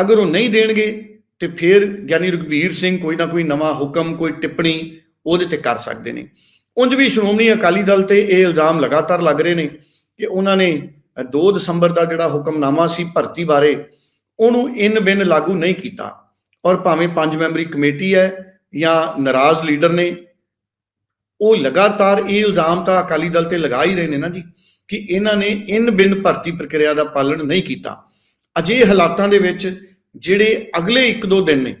ਅਗਰ ਉਹ ਨਹੀਂ ਦੇਣਗੇ ਤੇ ਫਿਰ ਗਿਆਨੀ ਰਘਬੀਰ ਸਿੰਘ ਕੋਈ ਨਾ ਕੋਈ ਨਵਾਂ ਹੁਕਮ, ਕੋਈ ਟਿੱਪਣੀ ਉਹਦੇ ਤੇ ਕਰ ਸਕਦੇ ਨੇ। ਉਂਝ ਵੀ ਸ਼੍ਰੋਮਣੀ ਅਕਾਲੀ ਦਲ ਤੇ ਇਹ ਇਲਜ਼ਾਮ ਲਗਾਤਾਰ ਲੱਗ ਰਹੇ ਨੇ ਕਿ ਉਹਨਾਂ ਨੇ 2 ਦਸੰਬਰ ਦਾ ਜਿਹੜਾ ਹੁਕਮਨਾਮਾ ਸੀ ਭਰਤੀ ਬਾਰੇ, ਉਹਨੂੰ ਇਨ ਬਿਨ ਲਾਗੂ ਨਹੀਂ ਕੀਤਾ। ਔਰ ਭਾਵੇਂ ਪੰਜ ਮੈਂਬਰੀ ਕਮੇਟੀ ਹੈ ਜਾਂ ਨਾਰਾਜ਼ ਲੀਡਰ ਨੇ, ਉਹ ਲਗਾਤਾਰ ਇਹ ਇਲਜ਼ਾਮ ਤਾਂ ਅਕਾਲੀ ਦਲ ਤੇ ਲਗਾ ਹੀ ਰਹੇ ਨੇ ਨਾ ਜੀ, ਕਿ ਇਹਨਾਂ ਨੇ ਇਨ ਬਿਨ ਭਰਤੀ ਪ੍ਰਕਿਰਿਆ ਦਾ ਪਾਲਣ ਨਹੀਂ ਕੀਤਾ। ਅਜੇ ਹਾਲਾਤਾਂ ਦੇ ਵਿੱਚ ਜਿਹੜੇ ਅਗਲੇ 1-2 ਦਿਨ ਨੇ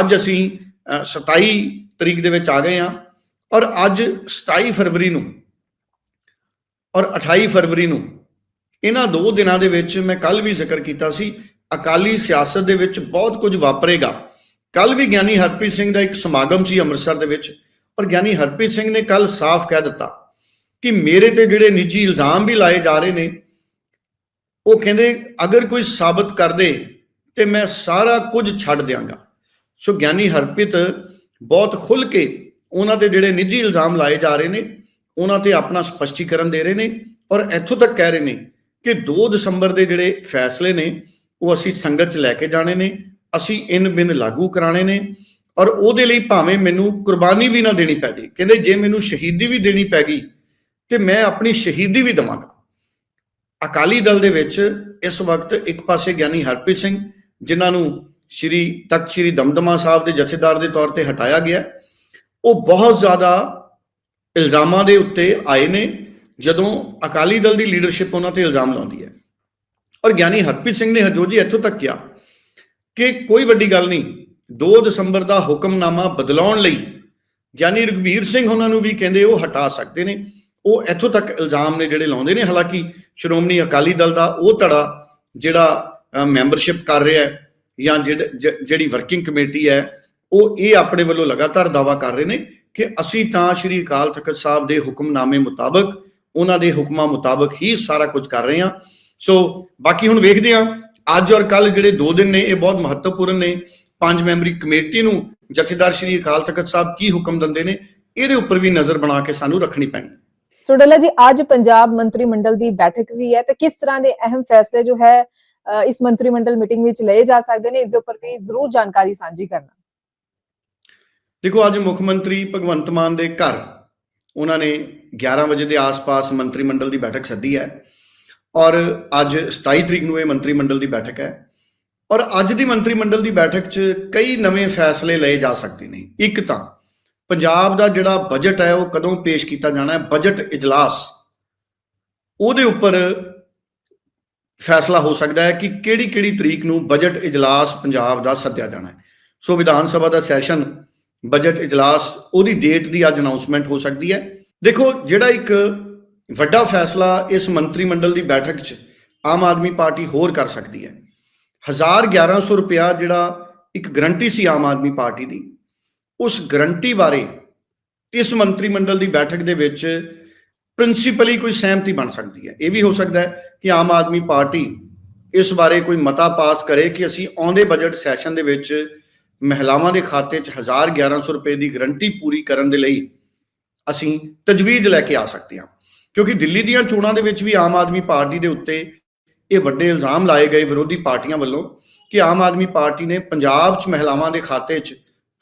ਅੱਜ ਅਸੀਂ ਅ, 27 ਤਰੀਕ ਦੇ ਵਿੱਚ ਆ ਗਏ ਹਾਂ ਔਰ ਅੱਜ 27 ਫਰਵਰੀ ਨੂੰ ਔਰ 28 ਫਰਵਰੀ ਨੂੰ ਇਹਨਾਂ ਦੋ ਦਿਨਾਂ ਦੇ ਵਿੱਚ ਮੈਂ ਕੱਲ ਵੀ ਜ਼ਿਕਰ ਕੀਤਾ ਸੀ ਅਕਾਲੀ ਸਿਆਸਤ ਦੇ ਵਿੱਚ ਬਹੁਤ ਕੁਝ ਵਾਪਰੇਗਾ। ਕੱਲ ਵੀ ਗਿਆਨੀ ਹਰਪ੍ਰੀਤ ਸਿੰਘ ਦਾ ਇੱਕ ਸਮਾਗਮ ਸੀ ਅੰਮ੍ਰਿਤਸਰ ਦੇ ਵਿੱਚ ਔਰ ਗਿਆਨੀ ਹਰਪ੍ਰੀਤ ਸਿੰਘ ਨੇ ਕੱਲ ਸਾਫ਼ ਕਹਿ ਦਿੱਤਾ ਕਿ ਮੇਰੇ ਤੇ ਜਿਹੜੇ ਨਿੱਜੀ ਇਲਜ਼ਾਮ ਵੀ ਲਾਏ ਜਾ ਰਹੇ ਨੇ ਉਹ ਕਹਿੰਦੇ ਅਗਰ ਕੋਈ ਸਾਬਤ ਕਰ ਦੇ ਤੇ ਮੈਂ ਸਾਰਾ ਕੁਝ ਛੱਡ ਦਿਆਂਗਾ। ਸੋ ਗਿਆਨੀ ਹਰਪ੍ਰੀਤ ਬਹੁਤ ਖੁੱਲ ਕੇ ਉਹਨਾਂ ਦੇ ਜਿਹੜੇ ਨਿੱਜੀ ਇਲਜ਼ਾਮ ਲਾਏ ਜਾ ਰਹੇ ਨੇ, ਉਹਨਾਂ ਤੇ ਆਪਣਾ ਸਪਸ਼ਟੀਕਰਨ ਦੇ ਰਹੇ ਨੇ ਔਰ ਇੱਥੋਂ ਤੱਕ ਕਹਿ ਰਹੇ ਨੇ ਕਿ 2 ਦਸੰਬਰ ਦੇ ਜਿਹੜੇ ਫੈਸਲੇ ਨੇ, ਉਹ ਅਸੀਂ ਸੰਗਤ 'ਚ ਲੈ ਕੇ ਜਾਣੇ ਨੇ, ਅਸੀਂ ਇਨ ਬਿਨ ਲਾਗੂ ਕਰਾਣੇ ਨੇ ਔਰ ਉਹਦੇ ਲਈ ਭਾਵੇਂ ਮੈਨੂੰ ਕੁਰਬਾਨੀ ਵੀ ਨਾ ਦੇਣੀ ਪੈ ਜੇ। ਕਹਿੰਦੇ ਜੇ ਮੈਨੂੰ ਸ਼ਹੀਦੀ ਵੀ ਦੇਣੀ ਪੈ ਗਈ, ਤੇ ਮੈਂ ਆਪਣੀ ਸ਼ਹੀਦੀ ਵੀ ਦਵਾਂਗਾ। ਅਕਾਲੀ ਦਲ ਦੇ ਵਿੱਚ ਇਸ ਵਕਤ ਇੱਕ ਪਾਸੇ ਗਿਆਨੀ ਹਰਪ੍ਰੀਤ ਸਿੰਘ ਜਿਨ੍ਹਾਂ ਨੂੰ ਸ਼੍ਰੀ ਤਖਤ ਸ਼੍ਰੀ ਦਮਦਮਾ ਸਾਹਿਬ ਦੇ ਜਥੇਦਾਰ ਦੇ ਤੌਰ ਤੇ ਹਟਾਇਆ ਗਿਆ। ਉਹ ਬਹੁਤ ਜ਼ਿਆਦਾ ਇਲਜ਼ਾਮਾਂ ਦੇ ਉੱਤੇ ਆਏ ਨੇ, ਜਦੋਂ ਅਕਾਲੀ ਦਲ ਦੀ ਲੀਡਰਸ਼ਿਪ ਉਹਨਾਂ ਤੇ ਇਲਜ਼ਾਮ ਲਾਉਂਦੀ ਹੈ। ਔਰ ਗਿਆਨੀ ਹਰਪ੍ਰੀਤ ਸਿੰਘ ਨੇ ਹਰਜੋਤ ਜੀ ਇੱਥੋਂ ਤੱਕ ਕਿਹਾ ਕਿ ਕੋਈ ਵੱਡੀ ਗੱਲ ਨਹੀਂ 2 ਦਸੰਬਰ ਦਾ ਹੁਕਮਨਾਮਾ ਬਦਲਾਉਣ ਲਈ ਗਿਆਨੀ ਰਘਬੀਰ ਸਿੰਘ ਉਹਨਾਂ ਨੂੰ ਵੀ ਕਹਿੰਦੇ ਉਹ ਹਟਾ ਸਕਦੇ ਨੇ। ਉਹ ਇੱਥੋਂ ਤੱਕ ਇਲਜ਼ਾਮ ਨੇ ਜਿਹੜੇ ਲਾਉਂਦੇ ਨੇ, ਹਾਲਾਂਕਿ ਸ਼੍ਰੋਮਣੀ ਅਕਾਲੀ ਦਲ ਦਾ ਉਹ ਧੜਾ ਜਿਹੜਾ ਮੈਂਬਰਸ਼ਿਪ ਕਰ ਰਿਹਾ ਹੈ ਜਾਂ ਜਿਹੜੀ ਵਰਕਿੰਗ ਕਮੇਟੀ ਹੈ, ਉਹ ਇਹ ਆਪਣੇ ਵੱਲੋਂ ਲਗਾਤਾਰ ਦਾਵਾ ਕਰ ਰਹੇ ਨੇ ਕਿ ਅਸੀਂ ਤਾਂ ਸ਼੍ਰੀ ਅਕਾਲ ਤਖਤ ਸਾਹਿਬ ਦੇ ਹੁਕਮਨਾਮੇ ਮੁਤਾਬਕ, ਉਹਨਾਂ ਦੇ ਹੁਕਮਾਂ ਮੁਤਾਬਕ ਹੀ ਸਾਰਾ ਕੁਝ ਕਰ ਰਹੇ ਹਾਂ। ਸੋ ਬਾਕੀ ਹੁਣ ਵੇਖਦੇ ਹਾਂ, ਅੱਜ ਔਰ ਕੱਲ ਜਿਹੜੇ ਦੋ ਦਿਨ ਨੇ, ਇਹ ਬਹੁਤ ਮਹੱਤਵਪੂਰਨ ਨੇ। ਪੰਜ ਮੈਂਬਰੀ ਕਮੇਟੀ ਨੂੰ ਜਥੇਦਾਰ ਸ਼੍ਰੀ ਅਕਾਲ ਤਖਤ ਸਾਹਿਬ ਕੀ ਹੁਕਮ ਦਿੰਦੇ ਨੇ, ਇਹਦੇ ਉੱਪਰ ਵੀ ਨਜ਼ਰ ਬਣਾ ਕੇ ਸਾਨੂੰ ਰੱਖਣੀ ਪੈਣੀ ਹੈ। ਸੋ ਡੱਲਾ ਜੀ, ਅੱਜ ਪੰਜਾਬ ਮੰਤਰੀ ਮੰਡਲ ਦੀ ਬੈਠਕ ਵੀ ਹੈ, ਤੇ ਕਿਸ ਤਰ੍ਹਾਂ ਦੇ ਅਹਿਮ ਫੈਸਲੇ ਜੋ ਹੈ ਇਸ ਮੰਤਰੀ ਮੰਡਲ ਮੀਟਿੰਗ ਵਿੱਚ ਲਏ ਜਾ ਸਕਦੇ ਨੇ, ਇਸ ਦੇ ਉੱਪਰ ਵੀ ਜ਼ਰੂਰ ਜਾਣਕਾਰੀ ਸਾਂਝੀ ਕਰਨਾ। ਦੇਖੋ, ਅੱਜ ਮੁੱਖ ਮੰਤਰੀ ਭਗਵੰਤ ਮਾਨ ਦੇ ਘਰ ਉਹਨਾਂ ਨੇ 11 ਵਜੇ ਦੇ ਆਸ-ਪਾਸ ਮੰਤਰੀ ਮੰਡਲ ਦੀ ਬੈਠਕ ਸੱਦੀ ਹੈ ਔਰ ਅੱਜ 27 ਤਰੀਕ ਨੂੰ ਇਹ ਮੰਤਰੀ ਮੰਡਲ ਦੀ ਬੈਠਕ ਹੈ ਔਰ ਅੱਜ ਦੀ ਮੰਤਰੀ ਮੰਡਲ ਦੀ ਬੈਠਕ 'ਚ ਕਈ ਨਵੇਂ ਫੈਸਲੇ ਲਏ ਜਾ ਸਕਦੇ ਨੇ। ਇੱਕ ਤਾਂ ਪੰਜਾਬ ਦਾ ਜਿਹੜਾ ਬਜਟ ਹੈ ਉਹ ਕਦੋਂ ਪੇਸ਼ ਕੀਤਾ ਜਾਣਾ ਹੈ? ਬਜਟ ਇਜਲਾਸ। ਉਹਦੇ ਉੱਪਰ ਫੈਸਲਾ ਹੋ ਸਕਦਾ ਹੈ ਕਿ ਕਿਹੜੀ ਕਿਹੜੀ ਤਰੀਕ ਨੂੰ ਬਜਟ ਇਜਲਾਸ ਪੰਜਾਬ ਦਾ ਸੱਦਿਆ ਜਾਣਾ ਹੈ। ਸੋ ਵਿਧਾਨ ਸਭਾ ਦਾ ਸੈਸ਼ਨ ਬਜਟ ਇਜਲਾਸ, ਉਹਦੀ ਡੇਟ ਦੀ ਅੱਜ ਅਨਾਉਂਸਮੈਂਟ ਹੋ ਸਕਦੀ ਹੈ। ਦੇਖੋ, ਜਿਹੜਾ ਇੱਕ ਵੱਡਾ ਫੈਸਲਾ ਇਸ ਮੰਤਰੀ ਮੰਡਲ ਦੀ ਬੈਠਕ 'ਚ ਆਮ ਆਦਮੀ ਪਾਰਟੀ ਹੋਰ ਕਰ ਸਕਦੀ ਹੈ। 1100 ਰੁਪਿਆ ਜਿਹੜਾ ਇੱਕ ਗਰੰਟੀ ਸੀ ਆਮ ਆਦਮੀ ਪਾਰਟੀ ਦੀ, ਉਸ ਗਰੰਟੀ ਬਾਰੇ ਇਸ ਮੰਤਰੀ ਮੰਡਲ ਦੀ ਬੈਠਕ ਦੇ ਵਿੱਚ ਪ੍ਰਿੰਸੀਪਲੀ ਕੋਈ ਸਹਿਮਤੀ ਬਣ ਸਕਦੀ ਹੈ। ਇਹ ਵੀ ਹੋ ਸਕਦਾ ਹੈ ਕਿ ਆਮ ਆਦਮੀ ਪਾਰਟੀ ਇਸ ਬਾਰੇ ਕੋਈ ਮਤਾ ਪਾਸ ਕਰੇ ਕਿ ਅਸੀਂ ਆਉਂਦੇ ਬਜਟ ਸੈਸ਼ਨ ਦੇ ਵਿੱਚ ਮਹਿਲਾਵਾਂ ਦੇ ਖਾਤੇ 'ਚ 1100 ਰੁਪਏ ਦੀ ਗਰੰਟੀ ਪੂਰੀ ਕਰਨ ਦੇ ਲਈ ਅਸੀਂ ਤਜਵੀਜ਼ ਲੈ ਕੇ ਆ ਸਕਦੇ ਹਾਂ। ਕਿਉਂਕਿ ਦਿੱਲੀ ਦੀਆਂ ਚੋਣਾਂ ਦੇ ਵਿੱਚ ਵੀ ਆਮ ਆਦਮੀ ਪਾਰਟੀ ਦੇ ਉੱਤੇ ਇਹ ਵੱਡੇ ਇਲਜ਼ਾਮ ਲਾਏ ਗਏ ਵਿਰੋਧੀ ਪਾਰਟੀਆਂ ਵੱਲੋਂ ਕਿ ਆਮ ਆਦਮੀ ਪਾਰਟੀ ਨੇ ਪੰਜਾਬ 'ਚ ਮਹਿਲਾਵਾਂ ਦੇ ਖਾਤੇ 'ਚ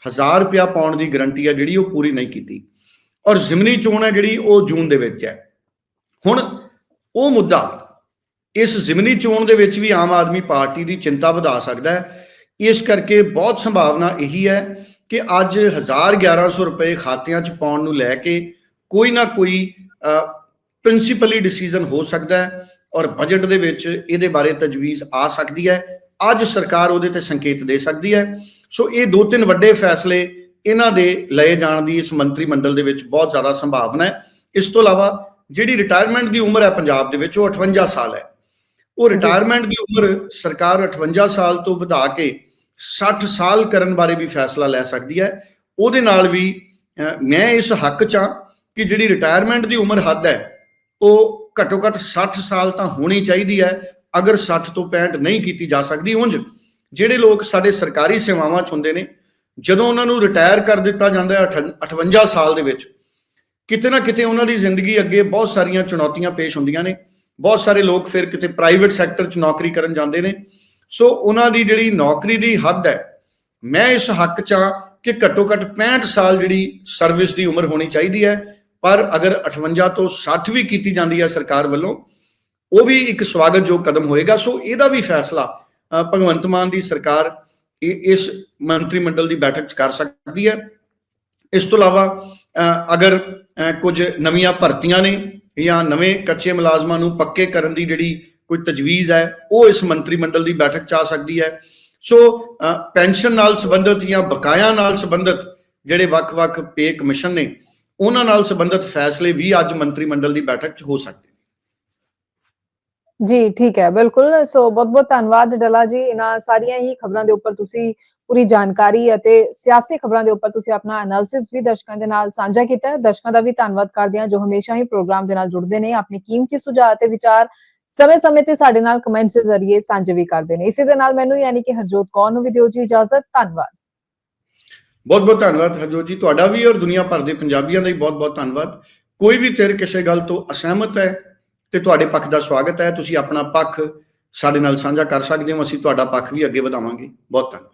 1000 ਰੁਪਇਆ ਪਾਉਣ ਦੀ ਗਰੰਟੀ ਹੈ ਜਿਹੜੀ ਉਹ ਪੂਰੀ ਨਹੀਂ ਕੀਤੀ। ਔਰ ਜ਼ਿਮਨੀ ਚੋਣ ਹੈ ਜਿਹੜੀ ਉਹ ਜੂਨ ਦੇ ਵਿੱਚ ਹੈ। ਹੁਣ ਉਹ ਮੁੱਦਾ ਇਸ ਜ਼ਿਮਨੀ ਚੋਣ ਦੇ ਵਿੱਚ ਵੀ ਆਮ ਆਦਮੀ ਪਾਰਟੀ ਦੀ ਚਿੰਤਾ ਵਧਾ ਸਕਦਾ ਹੈ। ਇਸ ਕਰਕੇ ਬਹੁਤ ਸੰਭਾਵਨਾ ਇਹੀ ਹੈ ਕਿ ਅੱਜ 1100 ਰੁਪਏ ਖਾਤਿਆਂ 'ਚ ਪਾਉਣ ਨੂੰ ਲੈ ਕੇ ਕੋਈ ਨਾ ਕੋਈ ਪ੍ਰਿੰਸੀਪਲੀ ਡਿਸੀਜਨ ਹੋ ਸਕਦਾ ਹੈ ਔਰ ਬਜਟ ਦੇ ਵਿੱਚ ਇਹਦੇ ਬਾਰੇ ਤਜਵੀਜ਼ ਆ ਸਕਦੀ ਹੈ। ਅੱਜ ਸਰਕਾਰ ਉਹਦੇ ਤੇ ਸੰਕੇਤ ਦੇ ਸਕਦੀ ਹੈ। ਸੋ ਇਹ ਦੋ ਤਿੰਨ ਵੱਡੇ ਫੈਸਲੇ ਇਹਨਾਂ ਦੇ ਲਏ ਜਾਣ ਦੀ ਇਸ ਮੰਤਰੀ ਮੰਡਲ ਦੇ ਵਿੱਚ ਬਹੁਤ ਜ਼ਿਆਦਾ ਸੰਭਾਵਨਾ ਹੈ। ਇਸ ਤੋਂ ਇਲਾਵਾ ਜਿਹੜੀ ਰਿਟਾਇਰਮੈਂਟ ਦੀ ਉਮਰ ਹੈ ਪੰਜਾਬ ਦੇ ਵਿੱਚ ਉਹ 58 ਸਾਲ ਹੈ। ਉਹ ਰਿਟਾਇਰਮੈਂਟ ਦੀ ਉਮਰ ਸਰਕਾਰ 58 ਸਾਲ ਤੋਂ ਵਧਾ ਕੇ 60 ਸਾਲ ਕਰਨ ਬਾਰੇ ਵੀ ਫੈਸਲਾ ਲੈ ਸਕਦੀ ਹੈ। ਉਹਦੇ ਨਾਲ ਵੀ ਮੈਂ ਇਸ ਹੱਕ 'ਚ ਕਿ ਜਿਹੜੀ ਰਿਟਾਇਰਮੈਂਟ ਦੀ ਉਮਰ ਹੱਦ ਹੈ ਉਹ ਘੱਟੋ ਘੱਟ 60 ਸਾਲ ਤਾਂ ਹੋਣੀ ਚਾਹੀਦੀ ਹੈ। ਅਗਰ 60 ਤੋਂ 65 ਨਹੀਂ ਕੀਤੀ ਜਾ ਸਕਦੀ ਉਂਝ ਜਿਹੜੇ ਲੋਕ ਸਾਡੇ ਸਰਕਾਰੀ ਸੇਵਾਵਾਂ 'ਚ ਹੁੰਦੇ ਨੇ ਜਦੋਂ ਉਹਨਾਂ ਨੂੰ ਰਿਟਾਇਰ ਕਰ ਦਿੱਤਾ ਜਾਂਦਾ ਹੈ 58 ਸਾਲ ਦੇ ਵਿੱਚ, ਕਿਤੇ ਨਾ ਕਿਤੇ ਉਹਨਾਂ ਦੀ ਜ਼ਿੰਦਗੀ ਅੱਗੇ ਬਹੁਤ ਸਾਰੀਆਂ ਚੁਣੌਤੀਆਂ ਪੇਸ਼ ਹੁੰਦੀਆਂ ਨੇ, ਬਹੁਤ ਸਾਰੇ ਲੋਕ ਫਿਰ ਕਿਤੇ ਪ੍ਰਾਈਵੇਟ ਸੈਕਟਰ 'ਚ ਨੌਕਰੀ ਕਰਨ ਜਾਂਦੇ ਨੇ। ਸੋ ਉਹਨਾਂ ਦੀ ਜਿਹੜੀ ਨੌਕਰੀ ਦੀ ਹੱਦ ਹੈ, ਮੈਂ ਇਸ ਹੱਕ 'ਚ ਹਾਂ ਕਿ ਘੱਟੋ ਘੱਟ 65 ਸਾਲ ਜਿਹੜੀ ਸਰਵਿਸ ਦੀ ਉਮਰ ਹੋਣੀ ਚਾਹੀਦੀ ਹੈ, ਪਰ ਅਗਰ 58 ਤੋਂ 60 ਵੀ ਕੀਤੀ ਜਾਂਦੀ ਹੈ ਸਰਕਾਰ ਵੱਲੋਂ, ਉਹ ਵੀ ਇੱਕ ਸਵਾਗਤਯੋਗ ਕਦਮ ਹੋਏਗਾ। ਸੋ ਇਹਦਾ ਵੀ ਫੈਸਲਾ ਭਗਵੰਤ ਮਾਨ ਦੀ ਸਰਕਾਰ ਇਸ ਮੰਤਰੀ ਮੰਡਲ ਦੀ ਬੈਠਕ 'ਚ ਕਰ ਸਕਦੀ ਹੈ। ਇਸ ਤੋਂ ਇਲਾਵਾ ਅਗਰ ਕੁਝ ਨਵੀਆਂ ਭਰਤੀਆਂ ਨੇ ਜਾਂ ਨਵੇਂ ਕੱਚੇ ਮੁਲਾਜ਼ਮਾਂ ਨੂੰ ਪੱਕੇ ਕਰਨ ਦੀ ਜਿਹੜੀ ਕੋਈ ਤਜਵੀਜ਼ ਹੈ, ਉਹ ਇਸ ਮੰਤਰੀ ਮੰਡਲ ਦੀ ਬੈਠਕ 'ਚ ਆ ਸਕਦੀ ਹੈ। ਸੋ ਪੈਨਸ਼ਨ ਨਾਲ ਸੰਬੰਧਿਤ ਜਾਂ ਬਕਾਇਆ ਨਾਲ ਸੰਬੰਧਿਤ ਜਿਹੜੇ ਵੱਖ-ਵੱਖ ਪੇ ਕਮਿਸ਼ਨ ਨੇ, ਉਹਨਾਂ ਨਾਲ ਸੰਬੰਧਿਤ ਫੈਸਲੇ ਵੀ ਅੱਜ ਮੰਤਰੀ ਮੰਡਲ ਦੀ ਬੈਠਕ 'ਚ ਹੋ ਸਕਦੇ ਜੀ, ਠੀਕ ਹੈ, ਬਿਲਕੁਲ। ਸੋ ਬਹੁਤ ਬਹੁਤ ਧੰਨਵਾਦ ਡੱਲਾ ਜੀ, ਇਹਨਾਂ ਸਾਰੀਆਂ ਹੀ ਖਬਰਾਂ ਦੇ ਉੱਪਰ ਤੁਸੀਂ ਪੂਰੀ ਜਾਣਕਾਰੀ ਅਤੇ ਸਿਆਸੀ ਖਬਰਾਂ ਦੇ ਉੱਪਰ ਤੁਸੀਂ ਆਪਣਾ ਐਨਾਲਿਸਿਸ ਵੀ ਦਰਸ਼ਕਾਂ ਦੇ ਨਾਲ ਸਾਂਝਾ ਕੀਤਾ। ਹੈ ਦਰਸ਼ਕਾਂ ਦਾ ਵੀ ਧੰਨਵਾਦ ਕਰਦੇ ਹਾਂ ਜੋ ਹਮੇਸ਼ਾ ਹੀ ਪ੍ਰੋਗਰਾਮ ਦੇ ਨਾਲ ਜੁੜਦੇ ਨੇ, ਆਪਣੀ ਕੀਮਤੀ ਸੁਝਾਅ ਅਤੇ ਵਿਚਾਰ ਸਮੇਂ-ਸਮੇਂ ਤੇ ਸਾਡੇ ਨਾਲ ਕਮੈਂਟਸ ਦੇ ਜ਼ਰੀਏ ਸਾਂਝੇ ਵੀ ਕਰਦੇ ਨੇ। ਇਸੇ ਦੇ ਨਾਲ ਮੈਨੂੰ ਯਾਨੀ ਕਿ ਹਰਜੋਤ ਕੌਰ ਨੂੰ ਵੀ ਦਿਓ ਜੀ ਇਜਾਜ਼ਤ। ਧੰਨਵਾਦ। ਬਹੁਤ ਬਹੁਤ ਧੰਨਵਾਦ ਹਰਜੋਤ ਜੀ। ਤੁਹਾਡਾ ਵੀ ਔਰ ਦੁਨੀਆ ਭਰ ਦੇ ਪੰਜਾਬੀਆਂ ਦਾ ਵੀ ਬਹੁਤ ਬਹੁਤ ਧੰਨਵਾਦ। ਕੋਈ ਵੀ ਧਿਰ ਕਿਸੇ ਗੱਲ ਤੋਂ ਅਸਹਿਮਤ ਹੈ ਤੇ ਤੁਹਾਡੇ ਪੱਖ ਦਾ ਸਵਾਗਤ ਹੈ। ਤੁਸੀਂ ਆਪਣਾ ਪੱਖ ਸਾਡੇ ਨਾਲ ਸਾਂਝਾ ਕਰ ਸਕਦੇ ਹੋ। ਅਸੀਂ ਤੁਹਾਡਾ ਪੱਖ ਵੀ ਅੱਗੇ ਵਧਾਵਾਂਗੇ। ਬਹੁਤ ਧੰਨਵਾਦ।